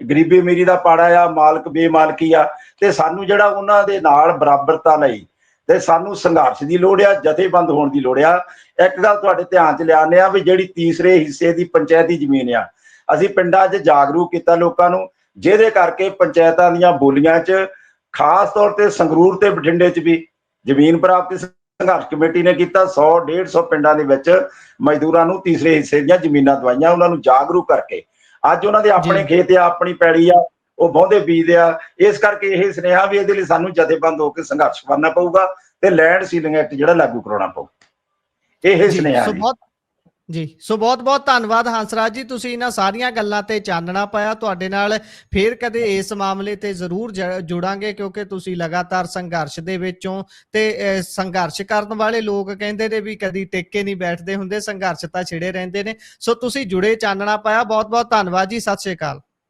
ਗਰੀਬੀ ਅਮੀਰੀ ਦਾ ਪਾੜਾ ਆ, ਮਾਲਕ ਬੇਮਾਲਕੀ ਆ, ਤੇ ਸਾਨੂੰ ਜਿਹੜਾ ਉਹਨਾਂ ਦੇ ਨਾਲ ਬਰਾਬਰਤਾ ਲਈ ਤੇ ਸਾਨੂੰ ਸੰਘਰਸ਼ ਦੀ ਲੋੜ ਆ, ਜਥੇਬੰਦ ਹੋਣ ਦੀ ਲੋੜ ਆ। ਇੱਕ ਗੱਲ ਤੁਹਾਡੇ ਧਿਆਨ 'ਚ ਲਿਆਉਂਦੇ ਆ ਵੀ ਜਿਹੜੀ ਤੀਸਰੇ ਹਿੱਸੇ ਦੀ ਪੰਚਾਇਤੀ ਜ਼ਮੀਨ ਆ, ਅਸੀਂ ਪਿੰਡਾਂ 'ਚ ਜਾਗਰੂਕ ਕੀਤਾ ਲੋਕਾਂ ਨੂੰ, ਜਿਹਦੇ ਕਰਕੇ ਪੰਚਾਇਤਾਂ ਦੀਆਂ ਬੋਲੀਆਂ 'ਚ ਖਾਸ ਤੌਰ ਤੇ ਸੰਗਰੂਰ ਤੇ ਬਠਿੰਡੇ 'ਚ ਵੀ ਜ਼ਮੀਨ ਪ੍ਰਾਪਤੀ ਸੰਘਰਸ਼ ਕਮੇਟੀ ਨੇ ਕੀਤਾ 100 150 ਪਿੰਡਾਂ ਦੇ ਵਿੱਚ ਮਜ਼ਦੂਰਾਂ ਨੂੰ ਤੀਸਰੇ ਹਿੱਸੇ ਦੀਆਂ ਜ਼ਮੀਨਾਂ ਦਵਾਈਆਂ ਉਹਨਾਂ ਨੂੰ ਜਾਗਰੂਕ ਕਰਕੇ। ਅੱਜ ਉਹਨਾਂ ਦੇ ਆਪਣੇ। ਖੇਤ ਆ ਆਪਣੀ ਪੈੜੀ ਆ ਉਹ ਬਹੁਤੇ ਬੀਜਦੇ ਆ। ਇਸ ਕਰਕੇ ਇਹ ਸੁਨੇਹਾ ਵੀ ਇਹਦੇ ਲਈ ਸਾਨੂੰ ਜਥੇਬੰਦ ਹੋ ਕੇ ਸੰਘਰਸ਼ ਕਰਨਾ ਪਊਗਾ ਤੇ ਲੈਂਡ ਸੀਲਿੰਗ ਐਕਟ ਜਿਹੜਾ ਲਾਗੂ ਕਰਾਉਣਾ ਪਊ ਇਹ ਸੁਨੇਹਾ ਸੋ ਬਹੁਤ ਜੀ। ਸੋ ਬਹੁਤ ਬਹੁਤ ਧੰਨਵਾਦ ਹੰਸਰਾਜ ਜੀ, ਤੁਸੀਂ ਇਹਨਾਂ ਸਾਰੀਆਂ ਗੱਲਾਂ ਤੇ ਚਾਨਣਾ ਪਾਇਆ। ਤੁਹਾਡੇ ਨਾਲ ਫੇਰ ਕਦੇ ਇਸ ਮਾਮਲੇ ਤੇ ਜ਼ਰੂਰ ਜ- ਜੁੜਾਂਗੇ, ਕਿਉਂਕਿ ਤੁਸੀਂ ਲਗਾਤਾਰ ਸੰਘਰਸ਼ ਦੇ ਵਿੱਚੋਂ ਤੇ ਸੰਘਰਸ਼ ਕਰਨ ਵਾਲੇ ਲੋਕ ਕਹਿੰਦੇ ਨੇ ਵੀ ਕਦੀ ਟਿੱਕੇ ਨਹੀਂ ਬੈਠਦੇ ਹੁੰਦੇ, ਸੰਘਰਸ਼ ਤਾਂ ਛਿੜੇ ਰਹਿੰਦੇ ਨੇ। ਸੋ ਤੁਸੀਂ ਜੁੜੇ ਚਾਨਣਾ ਪਾਇਆ। ਬਹੁਤ ਬਹੁਤ ਧੰਨਵਾਦ ਜੀ। ਸਤਿ ਸ਼੍ਰੀ ਅਕਾਲ।